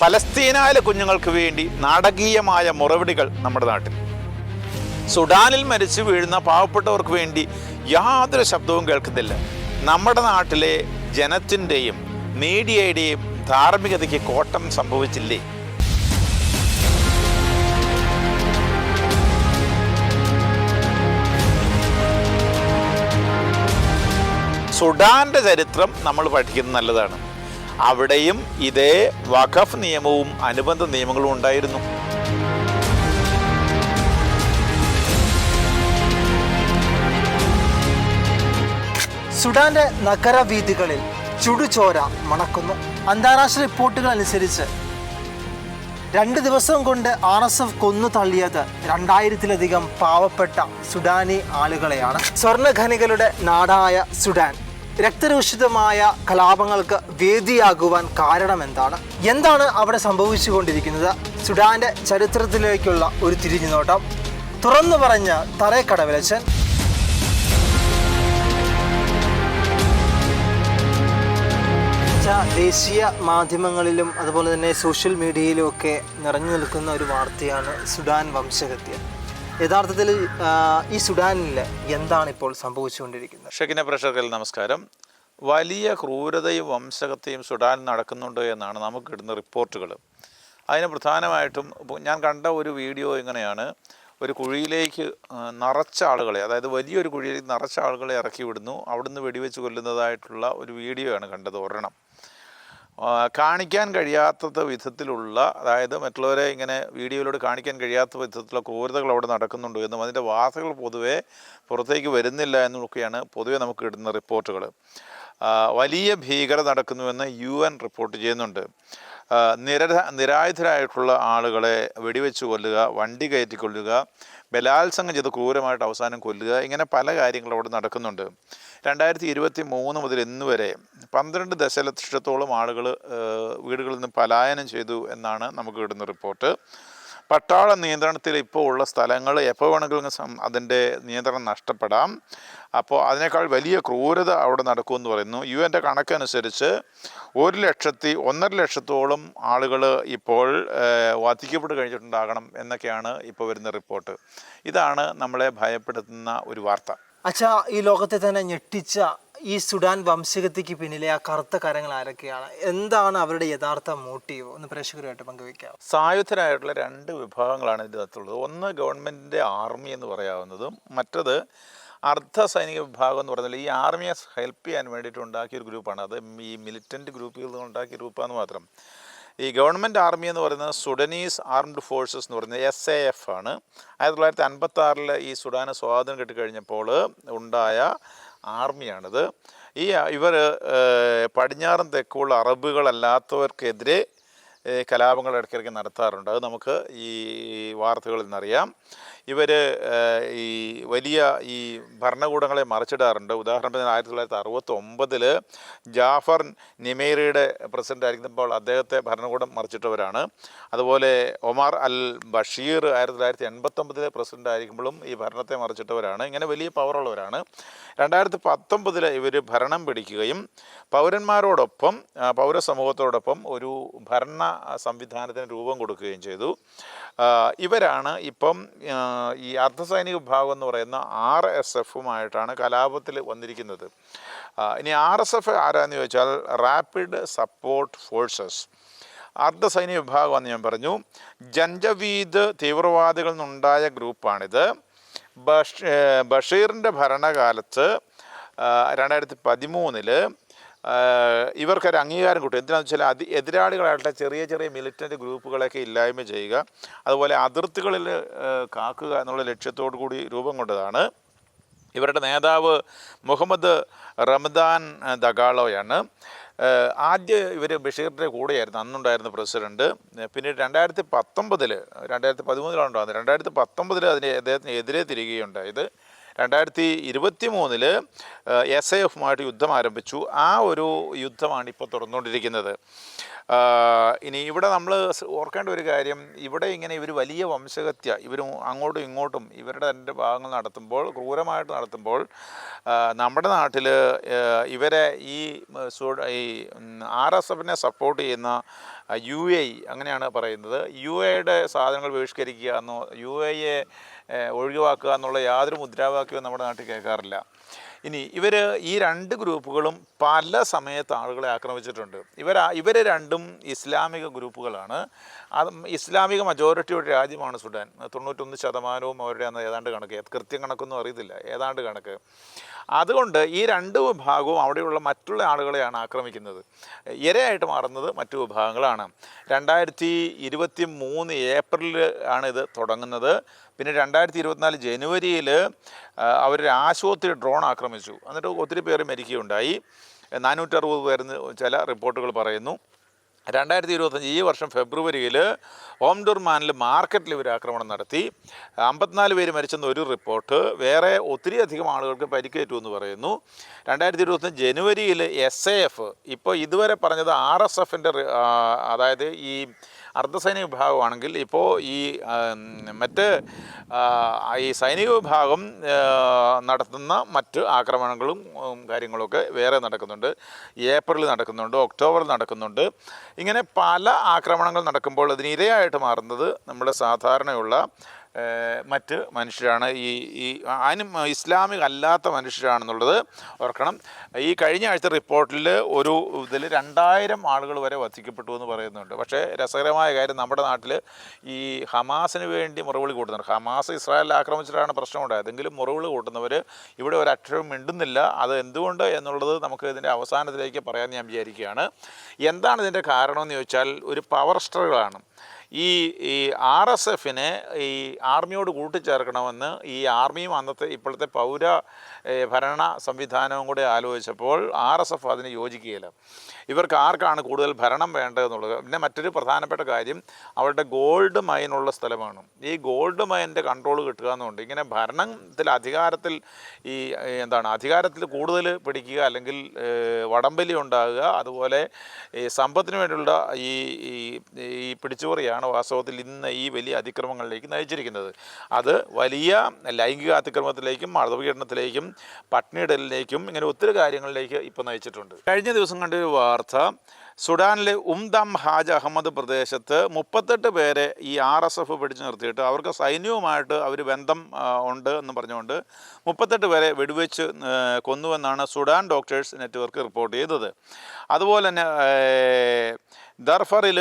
പലസ്തീനായിലെ കുഞ്ഞുങ്ങൾക്ക് വേണ്ടി നാടകീയമായ മുറവിടികൾ നമ്മുടെ നാട്ടിൽ. സുഡാനിൽ മരിച്ചു വീഴുന്ന പാവപ്പെട്ടവർക്ക് വേണ്ടി യാതൊരു ശബ്ദവും കേൾക്കുന്നില്ല. നമ്മുടെ നാട്ടിലെ ജനത്തിന്റെയും മീഡിയയുടെയും ധാർമ്മികതയ്ക്ക് കോട്ടം സംഭവിച്ചില്ലേ? സുഡാന്റെ ചരിത്രം നമ്മൾ പഠിക്കുന്നത് നല്ലതാണ്. അവിടെയും ഇതേ വഖഫ് നിയമവും അനുബന്ധ നിയമങ്ങളും ഉണ്ടായിരുന്നു. സുഡാന്റെ നഗരവീഥികളിൽ ചുടുചോര മണക്കുന്നു. അന്താരാഷ്ട്ര റിപ്പോർട്ടുകൾ അനുസരിച്ച് രണ്ട് ദിവസം കൊണ്ട് ആർ എസ് എഫ് കൊന്നു തള്ളിയത് രണ്ടായിരത്തിലധികം പാവപ്പെട്ട സുഡാനി ആളുകളെയാണ്. സ്വർണഖനികളുടെ നാടായ സുഡാൻ രക്തരൂഷിതമായ കലാപങ്ങൾക്ക് വേദിയാകുവാൻ കാരണം എന്താണ് എന്താണ് അവിടെ സംഭവിച്ചുകൊണ്ടിരിക്കുന്നത്? സുഡാന്റെ ചരിത്രത്തിലേക്കുള്ള ഒരു തിരിഞ്ഞുനോട്ടം. തുറന്നു പറഞ്ഞ തറേക്കടവിലച്ചൻ. ദേശീയ മാധ്യമങ്ങളിലും അതുപോലെ തന്നെ സോഷ്യൽ മീഡിയയിലും ഒക്കെ നിറഞ്ഞു നിൽക്കുന്ന ഒരു വാർത്തയാണ് സുഡാൻ വംശഹത്യ. യഥാർത്ഥത്തിൽ ഈ സുഡാനിൽ എന്താണ് ഇപ്പോൾ സംഭവിച്ചുകൊണ്ടിരിക്കുന്നത്? ഷെക്കിനെ പ്രഷർക്കൽ നമസ്കാരം. വലിയ ക്രൂരതയും വംശകത്തെയും സുഡാനിൽ നടക്കുന്നുണ്ട് എന്നാണ് നമുക്ക് കിട്ടുന്ന റിപ്പോർട്ടുകൾ അതിന് പ്രധാനമായിട്ടും ഞാൻ കണ്ട ഒരു വീഡിയോ ഇങ്ങനെയാണ്. ഒരു കുഴിയിലേക്ക് നിറച്ച ആളുകളെ അതായത് വലിയൊരു കുഴിയിലേക്ക് നിറച്ച ആളുകളെ ഇറക്കി വിടുന്നു അവിടുന്ന് വെടിവെച്ച് കൊല്ലുന്നതായിട്ടുള്ള ഒരു വീഡിയോ ആണ് കണ്ടത് ഒരെണ്ണം. കാണിക്കാൻ കഴിയാത്ത വിധത്തിലുള്ള അതായത് മറ്റുള്ളവരെ ഇങ്ങനെ വീഡിയോയിലൂടെ കാണിക്കാൻ കഴിയാത്ത വിധത്തിലുള്ള ക്രൂരതകൾ അവിടെ നടക്കുന്നുണ്ടോ എന്നും അതിന്റെ വാർത്തകൾ പൊതുവേ പുറത്തേക്ക് വരുന്നില്ല എന്നൊക്കെയാണ് പൊതുവേ നമുക്ക് കിട്ടുന്ന റിപ്പോർട്ടുകൾ. വലിയ ഭീകരത നടക്കുന്നുവെന്ന് യു എൻ റിപ്പോർട്ട് ചെയ്യുന്നുണ്ട്. നിര നിരായുധരായിട്ടുള്ള ആളുകളെ വെടിവെച്ച് കൊല്ലുക വണ്ടി കയറ്റി കൊല്ലുക ബലാത്സംഗം ചെയ്ത് ക്രൂരമായിട്ട് അവസാനം കൊല്ലുക ഇങ്ങനെ പല കാര്യങ്ങളും അവിടെ നടക്കുന്നുണ്ട്. രണ്ടായിരത്തി ഇരുപത്തി മൂന്ന് മുതൽ ഇന്ന് വരെ പന്ത്രണ്ട് ദശലക്ഷത്തോളം ആളുകൾ വീടുകളിൽ നിന്ന് പലായനം ചെയ്തു എന്നാണ് നമുക്ക് കിട്ടുന്ന റിപ്പോർട്ട്. പട്ടാള നിയന്ത്രണത്തിൽ ഇപ്പോൾ ഉള്ള സ്ഥലങ്ങൾ എപ്പോൾ വേണമെങ്കിലും അതിന്റെ നിയന്ത്രണം നഷ്ടപ്പെടാം. അപ്പോൾ അതിനേക്കാൾ വലിയ ക്രൂരത അവിടെ നടക്കുമെന്ന് പറയുന്നു. യു എന്റെ കണക്കനുസരിച്ച് ഒരു ലക്ഷത്തി ഒന്നര ലക്ഷത്തോളം ആളുകൾ ഇപ്പോൾ വധിക്കപ്പെട്ട് കഴിഞ്ഞിട്ടുണ്ടാകണം എന്നൊക്കെയാണ് ഇപ്പോൾ വരുന്ന റിപ്പോർട്ട്. ഇതാണ് നമ്മളെ ഭയപ്പെടുത്തുന്ന ഒരു വാർത്ത. അച്ഛാ ഈ ലോകത്തെ തന്നെ ഞെട്ടിച്ച ഈ സുഡാൻ വംശഗതിക്ക് പിന്നിലെ ആ കറുത്ത കരങ്ങൾ ആരൊക്കെയാണ്? എന്താണ് അവരുടെ യഥാർത്ഥ മോട്ടീവ് ഒന്ന് പ്രേക്ഷകരുമായിട്ട് പങ്കുവയ്ക്കാം. സായുധരായിട്ടുള്ള രണ്ട് വിഭാഗങ്ങളാണ് ഇതിന്റെ അകത്തുള്ളത്. ഒന്ന് ഗവൺമെന്റിന്റെ ആർമി എന്ന് പറയാവുന്നതും മറ്റത് അർദ്ധ സൈനിക വിഭാഗം എന്ന് പറഞ്ഞാൽ ഈ ആർമിയെ ഹെൽപ്പ് ചെയ്യാൻ വേണ്ടിയിട്ട് ഉണ്ടാക്കിയ ഒരു ഗ്രൂപ്പാണ്. അത് ഈ മിലിറ്റന്റ് ഗ്രൂപ്പിൽ നിന്ന് ഉണ്ടാക്കിയ ഗ്രൂപ്പാന്ന് മാത്രം. ഈ ഗവൺമെന്റ് ആർമി എന്ന് പറയുന്നത് സുഡനീസ് ആർംഡ് ഫോഴ്സസ് എന്ന് പറയുന്നത് എസ് എ എഫ് ആണ്. ആയിരത്തി തൊള്ളായിരത്തി അൻപത്തി ആറിൽ ഈ സുഡാന് സ്വാതന്ത്ര്യം കിട്ടിക്കഴിഞ്ഞപ്പോൾ ഉണ്ടായ ആർമിയാണിത്. ഈ ഇവർ പടിഞ്ഞാറൻ തെക്കുള്ള അറബുകളല്ലാത്തവർക്കെതിരെ കലാപങ്ങൾ ഇടയ്ക്കിടയ്ക്ക് നടത്താറുണ്ട്. അത് നമുക്ക് ഈ വാർത്തകളിൽ നിന്നറിയാം. ഇവർ ഈ വലിയ ഈ ഭരണകൂടങ്ങളെ മറിച്ചിടാറുണ്ട്. ഉദാഹരണത്തിന് ആയിരത്തി തൊള്ളായിരത്തി അറുപത്തി ഒമ്പതിൽ ജാഫർ നിമേറിയുടെ പ്രസിഡന്റ് ആയിരിക്കുമ്പോൾ അദ്ദേഹത്തെ ഭരണകൂടം മറിച്ചിട്ടവരാണ്. അതുപോലെ ഒമാർ അൽ ബഷീർ ആയിരത്തി തൊള്ളായിരത്തി എൺപത്തൊമ്പതിലെ പ്രസിഡന്റ് ആയിരിക്കുമ്പോഴും ഈ ഭരണത്തെ മറിച്ചിട്ടവരാണ്. ഇങ്ങനെ വലിയ പവറുള്ളവരാണ്. രണ്ടായിരത്തി പത്തൊമ്പതിൽ ഇവർ ഭരണം പിടിക്കുകയും പൗരന്മാരോടൊപ്പം പൗരസമൂഹത്തോടൊപ്പം ഒരു ഭരണ സംവിധാനത്തിന് രൂപം കൊടുക്കുകയും ചെയ്തു. ഇവരാണ് ഇപ്പം ഈ അർദ്ധസൈനിക വിഭാഗം എന്ന് പറയുന്ന ആർ എസ് എഫുമായിട്ടാണ് കലാപത്തിൽ വന്നിരിക്കുന്നത്. ഇനി ആർ എസ് എഫ് ആരാന്ന് ചോദിച്ചാൽ റാപ്പിഡ് സപ്പോർട്ട് ഫോഴ്സസ് അർദ്ധസൈനിക വിഭാഗമെന്ന് ഞാൻ പറഞ്ഞു. ജൻജവീദ് തീവ്രവാദികളിൽ നിന്നുണ്ടായ ഗ്രൂപ്പാണിത്. ബഷീറിന്റെ ഭരണകാലത്ത് രണ്ടായിരത്തി പതിമൂന്നിൽ ഇവർക്കൊരു അംഗീകാരം കിട്ടും. എന്തിനാണെന്ന് വെച്ചാൽ അതി എതിരാളികളായിട്ടുള്ള ചെറിയ ചെറിയ മിലിറ്റന്റ് ഗ്രൂപ്പുകളെയൊക്കെ ഇല്ലായ്മ ചെയ്യുക അതുപോലെ അതിർത്തികളിൽ കാക്കുക എന്നുള്ള ലക്ഷ്യത്തോടു കൂടി രൂപം കൊണ്ടതാണ്. ഇവരുടെ നേതാവ് മുഹമ്മദ് റമദാൻ ദഗാളോയാണ്. ആദ്യം ഇവർ ബഷീറിന്റെ കൂടെയായിരുന്നു അന്നുണ്ടായിരുന്ന പ്രസിഡന്റ്. പിന്നെ പിന്നീട് രണ്ടായിരത്തി പത്തൊമ്പതിൽ രണ്ടായിരത്തി പതിമൂന്നിലാണ് ഉണ്ടാകുന്നത് രണ്ടായിരത്തി പത്തൊമ്പതിൽ അതിന് അദ്ദേഹത്തിന് എതിരെ തിരികുകയുണ്ടായത് രണ്ടായിരത്തി ഇരുപത്തി മൂന്നിൽ എസ് ഐ എഫുമായിട്ട് യുദ്ധം ആരംഭിച്ചു. ആ ഒരു യുദ്ധമാണ് ഇപ്പോൾ തുറന്നുകൊണ്ടിരിക്കുന്നത്. ഇനി ഇവിടെ നമ്മൾ ഓർക്കേണ്ട ഒരു കാര്യം ഇവിടെ ഇങ്ങനെ ഇവർ വലിയ വംശഹത്യ ഇവർ അങ്ങോട്ടും ഇങ്ങോട്ടും ഇവരുടെ തന്റെ ഭാഗങ്ങൾ നടത്തുമ്പോൾ ക്രൂരമായിട്ട് നടത്തുമ്പോൾ നമ്മുടെ നാട്ടിൽ ഇവരെ ഈ ഈ ആർ എസ് എഫിനെ സപ്പോർട്ട് ചെയ്യുന്ന യു എ അങ്ങനെയാണ് പറയുന്നത്. യു എയുടെ സാധനങ്ങൾ ബഹിഷ്കരിക്കുക എന്നോ യു എയെ ഒഴിവാക്കുക എന്നുള്ള യാതൊരു മുദ്രാവാക്യവും നമ്മുടെ നാട്ടിൽ കേൾക്കാറില്ല. ഇനി ഇവർ ഈ രണ്ട് ഗ്രൂപ്പുകളും പല സമയത്ത് ആളുകളെ ആക്രമിച്ചിട്ടുണ്ട്. ഇവർ ഇവർ രണ്ടും ഇസ്ലാമിക ഗ്രൂപ്പുകളാണ്. അത് ഇസ്ലാമിക മജോറിറ്റിയുടെ രാജ്യമാണ് സുഡാൻ. തൊണ്ണൂറ്റൊന്ന് ശതമാനവും അവരുടെ അന്ന് ഏതാണ്ട് കണക്ക്. കൃത്യം കണക്കൊന്നും അറിയത്തില്ല. ഏതാണ്ട് കണക്ക്. അതുകൊണ്ട് ഈ രണ്ട് വിഭാഗവും അവിടെയുള്ള മറ്റുള്ള ആളുകളെയാണ് ആക്രമിക്കുന്നത്. ഇരയായിട്ട് മാറുന്നത് മറ്റു വിഭാഗങ്ങളാണ്. രണ്ടായിരത്തി ഇരുപത്തി മൂന്ന് ഏപ്രിലിൽ ആണ് ഇത് തുടങ്ങുന്നത്. പിന്നെ രണ്ടായിരത്തി ഇരുപത്തിനാല് ജനുവരിയിൽ അവരൊരു ആശുപത്രി ഡ്രോൺ ആക്രമിച്ചു. എന്നിട്ട് ഒത്തിരി പേര് മരിക്കുകയുണ്ടായി. നാനൂറ്ററുപത് പേരെന്ന് ചില റിപ്പോർട്ടുകൾ പറയുന്നു. രണ്ടായിരത്തി ഇരുപത്തഞ്ച് ഈ വർഷം ഫെബ്രുവരിയിൽ ഓംഡുർമാനിൽ മാർക്കറ്റിൽ ഇവർ ആക്രമണം നടത്തി. അമ്പത്തിനാല് പേര് മരിച്ചെന്ന ഒരു റിപ്പോർട്ട്. വേറെ ഒത്തിരി അധികം ആളുകൾക്ക് പരിക്കേറ്റു എന്ന് പറയുന്നു. രണ്ടായിരത്തി ഇരുപത്തഞ്ച് ജനുവരിയിൽ എസ് എ എഫ് ഇപ്പോൾ ഇതുവരെ പറഞ്ഞത് ആർ എസ് എഫിന്റെ അതായത് ഈ അർദ്ധസൈനിക വിഭാഗമാണെങ്കിൽ ഇപ്പോൾ ഈ മറ്റ് ഈ സൈനിക വിഭാഗം നടത്തുന്ന മറ്റ് ആക്രമണങ്ങളും കാര്യങ്ങളൊക്കെ വേറെ നടക്കുന്നുണ്ട്. ഏപ്രിൽ നടക്കുന്നുണ്ട് ഒക്ടോബറിൽ നടക്കുന്നുണ്ട്. ഇങ്ങനെ പല ആക്രമണങ്ങൾ നടക്കുമ്പോൾ അതിന് ഇരയായിട്ട് മാറുന്നത് നമ്മുടെ സാധാരണയുള്ള മറ്റ് മനുഷ്യരാണ്. ഈ ഈ ആനും ഇസ്ലാമിക അല്ലാത്ത മനുഷ്യരാണെന്നുള്ളത് ഓർക്കണം. ഈ കഴിഞ്ഞ ആഴ്ച റിപ്പോർട്ടിൽ ഒരു ഇതിൽ രണ്ടായിരം ആളുകൾ വരെ വധിക്കപ്പെട്ടു എന്ന് പറയുന്നുണ്ട്. പക്ഷേ രസകരമായ കാര്യം നമ്മുടെ നാട്ടിൽ ഈ ഹമാസിന് വേണ്ടി മുറവിളി കൂട്ടുന്നുണ്ട്. ഹമാസ് ഇസ്രായേലിൽ ആക്രമിച്ചിട്ടാണ് പ്രശ്നമുണ്ടായത്. എങ്കിലും മുറവിളി കൂട്ടുന്നവർ ഇവിടെ ഒരു അക്ഷരം മിണ്ടുന്നില്ല. അത് എന്തുകൊണ്ട് എന്നുള്ളത് നമുക്ക് ഇതിന്റെ അവസാനത്തിലേക്ക് പറയാൻ ഞാൻ വിചാരിക്കുകയാണ്. എന്താണ് ഇതിന്റെ കാരണം എന്ന് ചോദിച്ചാൽ ഒരു പവർ സ്ട്രഗിളാണ് ഈ ഈ ആർ എസ് എഫിനെ ഈ ആർമിയോട് കൂട്ടിച്ചേർക്കണമെന്ന് ഈ ആർമിയും അന്നത്തെ ഇപ്പോഴത്തെ പൗര ഭരണ സംവിധാനവും കൂടെ ആലോചിച്ചപ്പോൾ ആർ എസ് എഫ് അതിന് യോജിക്കുകയില്ല. ഇവർക്ക് ആർക്കാണ് കൂടുതൽ ഭരണം വേണ്ടതെന്നുള്ളത്? പിന്നെ മറ്റൊരു പ്രധാനപ്പെട്ട കാര്യം അവരുടെ ഗോൾഡ് മൈനുള്ള സ്ഥലമാണ്. ഈ ഗോൾഡ് മൈനിന്റെ കൺട്രോൾ കിട്ടുക എന്നുണ്ട്. ഇങ്ങനെ ഭരണത്തിൽ അധികാരത്തിൽ ഈ എന്താണ് അധികാരത്തിൽ കൂടുതൽ പിടിക്കുക അല്ലെങ്കിൽ വടംവലി ഉണ്ടാകുക അതുപോലെ ഈ സമ്പത്തിന് വേണ്ടിയുള്ള ഈ ഈ പിടിച്ചുപറിയാണ് വാസ്തവത്തിൽ ഇന്ന് ഈ വലിയ അതിക്രമങ്ങളിലേക്ക് നയിച്ചിരിക്കുന്നത്. അത് വലിയ ലൈംഗിക അതിക്രമത്തിലേക്കും മതപീഡനത്തിലേക്കും പട്ടിണിയിടലിലേക്കും ഇങ്ങനെ ഒത്തിരി കാര്യങ്ങളിലേക്ക് ഇപ്പോൾ നയിച്ചിട്ടുണ്ട്. കഴിഞ്ഞ ദിവസം കണ്ട ഒരു വാർത്ത സുഡാനിലെ ഉംദം ഹാജ് അഹമ്മദ് പ്രദേശത്ത് മുപ്പത്തെട്ട് പേരെ ഈ ആർ എസ് എഫ് പിടിച്ചു നിർത്തിയിട്ട് അവർക്ക് സൈന്യവുമായിട്ട് അവർ ബന്ധം ഉണ്ട് എന്ന് പറഞ്ഞുകൊണ്ട് മുപ്പത്തെട്ട് പേരെ വെടിവെച്ച് കൊന്നുവെന്നാണ് സുഡാൻ ഡോക്ടേഴ്സ് നെറ്റ്വർക്ക് റിപ്പോർട്ട് ചെയ്തത്. അതുപോലെ തന്നെ ദർഫറിൽ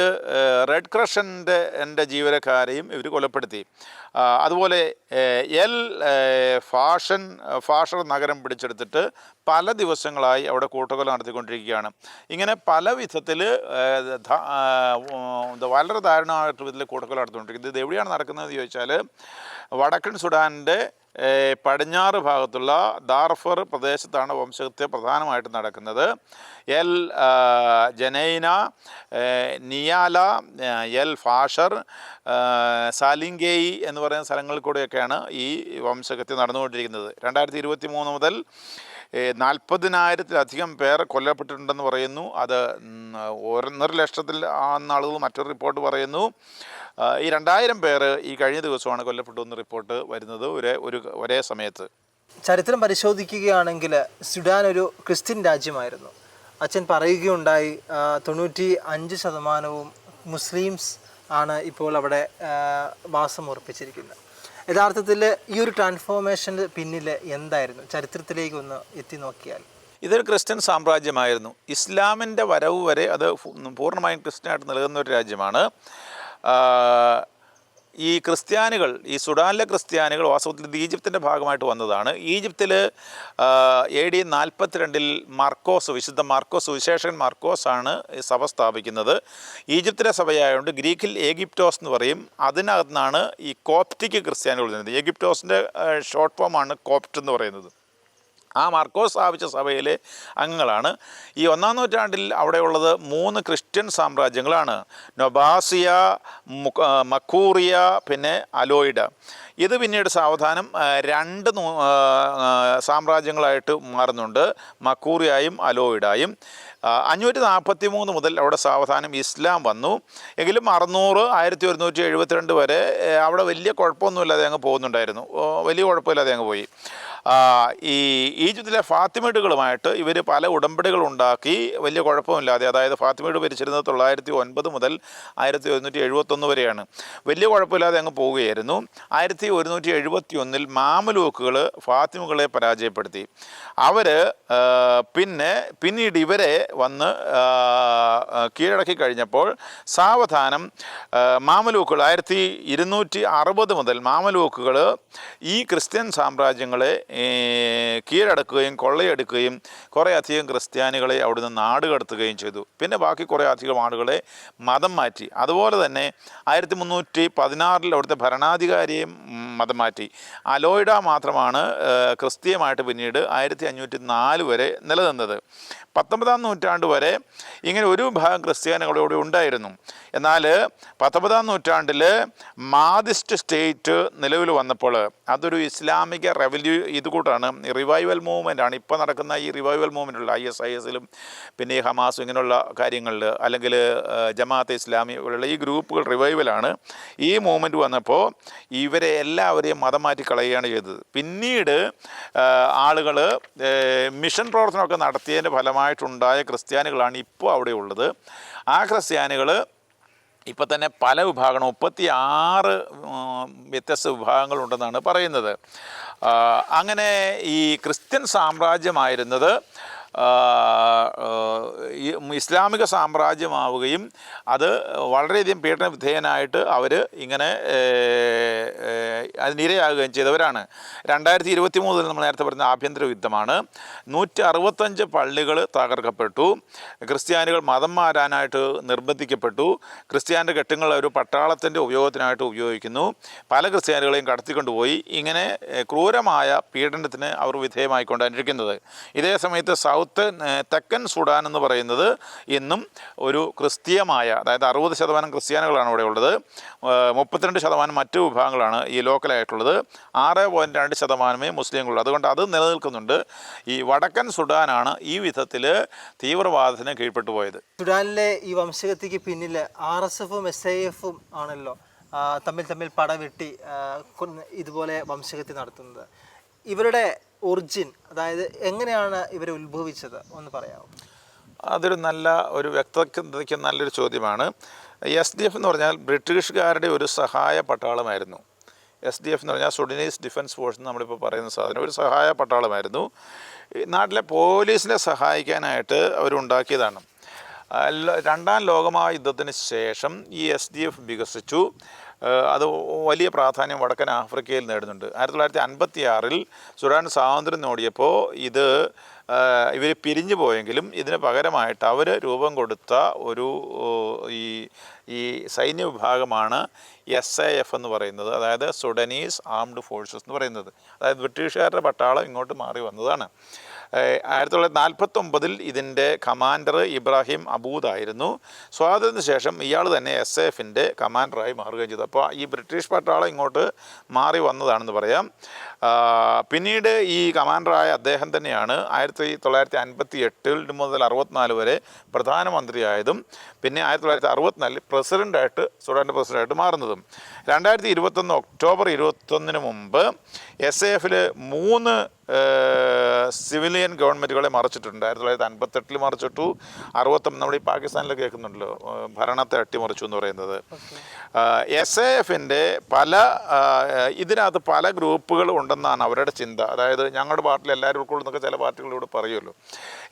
റെഡ് ക്രഷന്റെ എന്റെ ജീവനക്കാരെയും ഇവർ കൊലപ്പെടുത്തി. അതുപോലെ എൽ ഫാഷൻ ഫാഷർ നഗരം പിടിച്ചെടുത്തിട്ട് പല ദിവസങ്ങളായി അവിടെ കൂട്ടക്കൊല നടത്തിക്കൊണ്ടിരിക്കുകയാണ്. ഇങ്ങനെ പല വിധത്തിൽ വളരെ ദാരുണമായിട്ട് വിധത്തിൽ കൂട്ടക്കൊല നടത്തിക്കൊണ്ടിരിക്കുന്നത് ഇത് എവിടെയാണ് നടക്കുന്നതെന്ന് ചോദിച്ചാൽ വടക്കൻ സുഡാനിന്റെ പടിഞ്ഞാറ് ഭാഗത്തുള്ള ദാർഫർ പ്രദേശത്താണ് വംശഹത്യ പ്രധാനമായിട്ടും നടക്കുന്നത്. El Geneina Nyala El Fasher Zalingei എന്ന് പറയുന്ന സ്ഥലങ്ങളിൽ കൂടെയൊക്കെയാണ് ഈ വംശഹത്യ നടന്നുകൊണ്ടിരിക്കുന്നത്. രണ്ടായിരത്തി ഇരുപത്തി മൂന്ന് മുതൽ നാൽപ്പതിനായിരത്തിലധികം പേർ കൊല്ലപ്പെട്ടിട്ടുണ്ടെന്ന് പറയുന്നു. അത് ഒന്നര ലക്ഷത്തിൽ ആണെന്ന മറ്റൊരു റിപ്പോർട്ട് പറയുന്നു. ഈ രണ്ടായിരം പേര് ഈ കഴിഞ്ഞ ദിവസമാണ് കൊല്ലപ്പെട്ടു എന്ന് റിപ്പോർട്ട് വരുന്നത്. ഒരേ ഒരു ഒരേ സമയത്ത്. ചരിത്രം പരിശോധിക്കുകയാണെങ്കിൽ സുഡാൻ ഒരു ക്രിസ്ത്യൻ രാജ്യമായിരുന്നു. അച്ഛൻ പറയുകയുണ്ടായി തൊണ്ണൂറ്റി അഞ്ച് ശതമാനവും മുസ്ലിംസ് ആണ് ഇപ്പോൾ അവിടെ വാസം ഉറപ്പിച്ചിരിക്കുന്നത്. യഥാർത്ഥത്തിൽ ഈ ഒരു ട്രാൻസ്ഫോർമേഷന് പിന്നിൽ എന്തായിരുന്നു? ചരിത്രത്തിലേക്ക് ഒന്ന് എത്തി നോക്കിയാൽ. ഇതൊരു ക്രിസ്ത്യൻ സാമ്രാജ്യമായിരുന്നു. ഇസ്ലാമിന്റെ വരവ് വരെ അത് പൂർണമായും ക്രിസ്ത്യനായിട്ട് നിലനിന്ന ഒരു രാജ്യമാണ്. ഈ ക്രിസ്ത്യാനികൾ ഈ സുഡാനിലെ ക്രിസ്ത്യാനികൾ വാസ്തവത്തിൽ ഇത് ഈജിപ്തിന്റെ ഭാഗമായിട്ട് വന്നതാണ്. ഈജിപ്തിൽ എ ഡി നാൽപ്പത്തിരണ്ടിൽ മാർക്കോസ് വിശുദ്ധ മാർക്കോസ് സുവിശേഷകൻ മാർക്കോസാണ് സഭ സ്ഥാപിക്കുന്നത്. ഈജിപ്തിലെ സഭയായതുകൊണ്ട് ഗ്രീക്കിൽ ഏഗിപ്റ്റോസ് എന്ന് പറയും. അതിനകത്തുനിന്നാണ് ഈ കോപ്റ്റിക് ക്രിസ്ത്യാനികൾ വരുന്നത് ഏഗിപ്റ്റോസിന്റെ ഷോർട്ട് ഫോമാണ് കോപ്റ്റ് എന്ന് പറയുന്നത്. ആ മാർക്കോസ് സ്ഥാപിച്ച സഭയിലെ അംഗങ്ങളാണ്. ഈ ഒന്നാം നൂറ്റാണ്ടിൽ അവിടെയുള്ളത് മൂന്ന് ക്രിസ്ത്യൻ സാമ്രാജ്യങ്ങളാണ്. നൊബാസിയ മക്കൂറിയ പിന്നെ അലോയിഡ. ഇത് പിന്നീട് സാവധാനം രണ്ട് സാമ്രാജ്യങ്ങളായിട്ട് മാറുന്നുണ്ട്. മക്കൂറിയായും അലോയിഡായും. അഞ്ഞൂറ്റി നാൽപ്പത്തി മൂന്ന് മുതൽ അവിടെ സാവധാനം ഇസ്ലാം വന്നു. എങ്കിലും അറുന്നൂറ് ആയിരത്തി ഒരുന്നൂറ്റി എഴുപത്തിരണ്ട് വരെ അവിടെ വലിയ കുഴപ്പമൊന്നുമില്ലാതെ അങ്ങ് പോകുന്നുണ്ടായിരുന്നു. വലിയ കുഴപ്പമില്ലാതെ അങ്ങ് പോയി. ഈ ഈജിപ്തിലെ ഫാത്തിമീഡുകളുമായിട്ട് ഇവർ പല ഉടമ്പടികൾ ഉണ്ടാക്കി വലിയ കുഴപ്പമില്ലാതെ അതായത് ഫാത്തിമീഡ് ഭരിച്ചിരുന്നത് തൊള്ളായിരത്തി ഒൻപത് മുതൽ ആയിരത്തി ഒരുന്നൂറ്റി എഴുപത്തൊന്ന് വരെയാണ്. വലിയ കുഴപ്പമില്ലാതെ അങ്ങ് പോവുകയായിരുന്നു. ആയിരത്തി ഒരുന്നൂറ്റി എഴുപത്തി ഒന്നിൽ മാമലൂക്കുകൾ ഫാത്തിമുകളെ പരാജയപ്പെടുത്തി. അവർ പിന്നെ പിന്നീട് ഇവരെ വന്ന് കീഴടക്കി കഴിഞ്ഞപ്പോൾ സാവധാനം മാമലൂക്കുകൾ ആയിരത്തി ഇരുന്നൂറ്റി അറുപത് മുതൽ മാമലൂക്കുകൾ ഈ ക്രിസ്ത്യൻ സാമ്രാജ്യങ്ങളെ കീഴടക്കുകയും കൊള്ളയെടുക്കുകയും കുറേയധികം ക്രിസ്ത്യാനികളെ അവിടുന്ന് നാട് കടത്തുകയും ചെയ്തു. പിന്നെ ബാക്കി കുറേ അധികം ആളുകളെ മതം മാറ്റി. അതുപോലെ തന്നെ ആയിരത്തി മുന്നൂറ്റി പതിനാറിൽ അവിടുത്തെ ഭരണാധികാരിയെയും മതം മാറ്റി. അലോയിഡ മാത്രമാണ് ക്രിസ്തീയമായിട്ട് പിന്നീട് ആയിരത്തി അഞ്ഞൂറ്റി നാല് വരെ നിലനിന്നത്. പത്തൊമ്പതാം നൂറ്റാണ്ട് വരെ ഇങ്ങനെ ഒരു വിഭാഗം ക്രിസ്ത്യാനികളോട് ഉണ്ടായിരുന്നു. എന്നാൽ പത്തൊമ്പതാം നൂറ്റാണ്ടിൽ മാദിസ്റ്റ് സ്റ്റേറ്റ് നിലവിൽ വന്നപ്പോൾ അതൊരു ഇസ്ലാമിക റെവല്യൂ ഇത് കൂട്ടാണ് റിവൈവൽ മൂവ്മെന്റ് ആണ്. ഇപ്പോൾ നടക്കുന്ന ഈ റിവൈവൽ മൂവ്മെന്റുള്ള ഐ എസ് ഐ എസിലും പിന്നെ ഈ ഹമാസും ഇങ്ങനെയുള്ള കാര്യങ്ങളിൽ അല്ലെങ്കിൽ ജമാഅത്ത് ഇസ്ലാമി പോലുള്ള ഈ ഗ്രൂപ്പുകൾ റിവൈവലാണ് ഈ മൂവ്മെന്റ് വന്നപ്പോൾ ഇവരെ എല്ലാവരെയും മതം മാറ്റി കളയുകയാണ് ചെയ്തത്. പിന്നീട് ആളുകൾ മിഷൻ പ്രവർത്തനമൊക്കെ നടത്തിയതിന്റെ ഫലമായിട്ടുണ്ടായ ക്രിസ്ത്യാനികളാണ് ഇപ്പോൾ അവിടെ ഉള്ളത് ആ ക്രിസ്ത്യാനികൾ ഇപ്പം തന്നെ പല വിഭാഗങ്ങൾ മുപ്പത്തി ആറ് വ്യത്യസ്ത വിഭാഗങ്ങളുണ്ടെന്നാണ് പറയുന്നത്. അങ്ങനെ ഈ ക്രിസ്ത്യൻ സാമ്രാജ്യമായിരുന്നത് ഇസ്ലാമിക സാമ്രാജ്യമാവുകയും അത് വളരെയധികം പീഡന വിധേയനായിട്ട് അവർ ഇങ്ങനെ അതിനിരയാകുകയും ചെയ്തവരാണ്. രണ്ടായിരത്തി ഇരുപത്തി മൂന്നിൽ നമ്മൾ നേരത്തെ പറഞ്ഞ ആഭ്യന്തര യുദ്ധമാണ്. നൂറ്റി അറുപത്തഞ്ച് പള്ളികൾ തകർക്കപ്പെട്ടു. ക്രിസ്ത്യാനികൾ മതം മാറാനായിട്ട് നിർബന്ധിക്കപ്പെട്ടു. ക്രിസ്ത്യാനിന്റെ കെട്ടുങ്ങൾ അവർ പട്ടാളത്തിന്റെ ഉപയോഗത്തിനായിട്ട് ഉപയോഗിക്കുന്നു. പല ക്രിസ്ത്യാനികളെയും കടത്തിക്കൊണ്ടുപോയി. ഇങ്ങനെ ക്രൂരമായ പീഡനത്തിന് അവർ വിധേയമായിക്കൊണ്ടിരിക്കുന്നത് ഇതേ സമയത്ത് സൗത്ത് ഏ, തെക്കൻ സുഡാൻ എന്ന് പറയുന്നത് ഇന്നും ഒരു ക്രിസ്തീയമായ അതായത് അറുപത് ശതമാനം ക്രിസ്ത്യാനികളാണ് ഇവിടെ ഉള്ളത്. മുപ്പത്തിരണ്ട് ശതമാനം മറ്റു വിഭാഗങ്ങളാണ് ഈ ലോക്കലായിട്ടുള്ളത്. ആറ് പോയിന്റ് രണ്ട് ശതമാനമേ മുസ്ലിങ്ങളുള്ളൂ അതുകൊണ്ട് അത് നിലനിൽക്കുന്നുണ്ട്. ഈ വടക്കൻ സുഡാനാണ് ഈ വിധത്തിൽ തീവ്രവാദത്തിന് കീഴ്പ്പെട്ടു പോയത് സുഡാനിലെ ഈ വംശഗതിക്ക് പിന്നിൽ ആർ എസ് എഫും എസ് ഐ എഫും ആണല്ലോ തമ്മിൽ തമ്മിൽ പടവെട്ടി ഇതുപോലെ വംശഗതി നടത്തുന്നത്. ഇവരുടെ ഒറിജിൻ അതായത് എങ്ങനെയാണ് ഇവർ ഉത്ഭവിച്ചത്? ഒന്ന് പറയാമോ? അതൊരു നല്ല ഒരു വ്യക്തതയ്ക്ക് നല്ലൊരു ചോദ്യമാണ്. എസ് ഡി എഫ് എന്ന് പറഞ്ഞാൽ ബ്രിട്ടീഷുകാരുടെ ഒരു സഹായ പട്ടാളമായിരുന്നു. എസ് ഡി എഫ് എന്ന് പറഞ്ഞാൽ സുഡനീസ് ഡിഫൻസ് ഫോഴ്സ് എന്ന് നമ്മളിപ്പോൾ പറയുന്ന സാധനം. ഒരു സഹായ പട്ടാളമായിരുന്നു. നാട്ടിലെ പോലീസിനെ സഹായിക്കാനായിട്ട് അവരുണ്ടാക്കിയതാണ്. രണ്ടാം ലോകമഹായുദ്ധത്തിന് ശേഷം ഈ എസ് ഡി എഫ് വികസിച്ചു. അത് വലിയ പ്രാധാന്യം വടക്കൻ ആഫ്രിക്കയിൽ നേടുന്നുണ്ട്. ആയിരത്തി തൊള്ളായിരത്തി അൻപത്തി ആറിൽ സുഡാൻ സ്വാതന്ത്ര്യം നേടിയപ്പോൾ ഇത് ഇവർ പിരിഞ്ഞു പോയെങ്കിലും ഇതിന് പകരമായിട്ട് അവർ രൂപം കൊടുത്ത ഒരു ഈ ഈ സൈന്യ വിഭാഗമാണ് എസ് എ എഫ് എന്ന് പറയുന്നത്. അതായത് സുഡനീസ് ആംഡ് ഫോഴ്സസ് എന്ന് പറയുന്നത്. അതായത് ബ്രിട്ടീഷുകാരുടെ പട്ടാളം ഇങ്ങോട്ട് മാറി വന്നതാണ്. ആയിരത്തി തൊള്ളായിരത്തി നാൽപ്പത്തൊമ്പതിൽ ഇതിന്റെ കമാൻഡർ ഇബ്രാഹിം അബൂദ് ആയിരുന്നു സ്വാതന്ത്ര്യത്തിന് ശേഷം ഇയാൾ തന്നെ എസ് എഫിന്റെ കമാൻഡറായി മാറുകയും ചെയ്തു. അപ്പോൾ ഈ ബ്രിട്ടീഷ് പട്ടാളം ഇങ്ങോട്ട് മാറി വന്നതാണെന്ന് പറയാം. പിന്നീട് ഈ കമാൻഡറായ അദ്ദേഹം തന്നെയാണ് ആയിരത്തി തൊള്ളായിരത്തി അൻപത്തി എട്ടിൽ മുതൽ അറുപത്തിനാല് വരെ പ്രധാനമന്ത്രിയായതും പിന്നെ ആയിരത്തി തൊള്ളായിരത്തി അറുപത്തിനാലിൽ പ്രസിഡന്റായിട്ട് സുഡാന്റെ പ്രസിഡന്റായിട്ട് മാറുന്നതും. രണ്ടായിരത്തി ഇരുപത്തൊന്ന് ഒക്ടോബർ ഇരുപത്തൊന്നിന് മുമ്പ് എസ് എ എഫിൽ മൂന്ന് സിവിലിയൻ ഗവൺമെന്റുകളെ മറിച്ചിട്ടുണ്ട്. ആയിരത്തി തൊള്ളായിരത്തി അൻപത്തെട്ടിൽ മറിച്ചിട്ടു അറുപത്തൊന്ന് നമ്മുടെ ഈ പാകിസ്ഥാനിൽ കേൾക്കുന്നുണ്ടല്ലോ ഭരണത്തെ അട്ടിമറിച്ചു എന്ന് പറയുന്നത്. എസ് എ എഫിന്റെ പല ഇതിനകത്ത് പല ഗ്രൂപ്പുകൾ ഉണ്ടെന്നാണ് അവരുടെ ചിന്ത. അതായത് ഞങ്ങളുടെ പാർട്ടിയിൽ എല്ലാവരും ഉൾക്കൊള്ളുന്നൊക്കെ ചില പാർട്ടികളിലൂടെ പറയുമല്ലോ.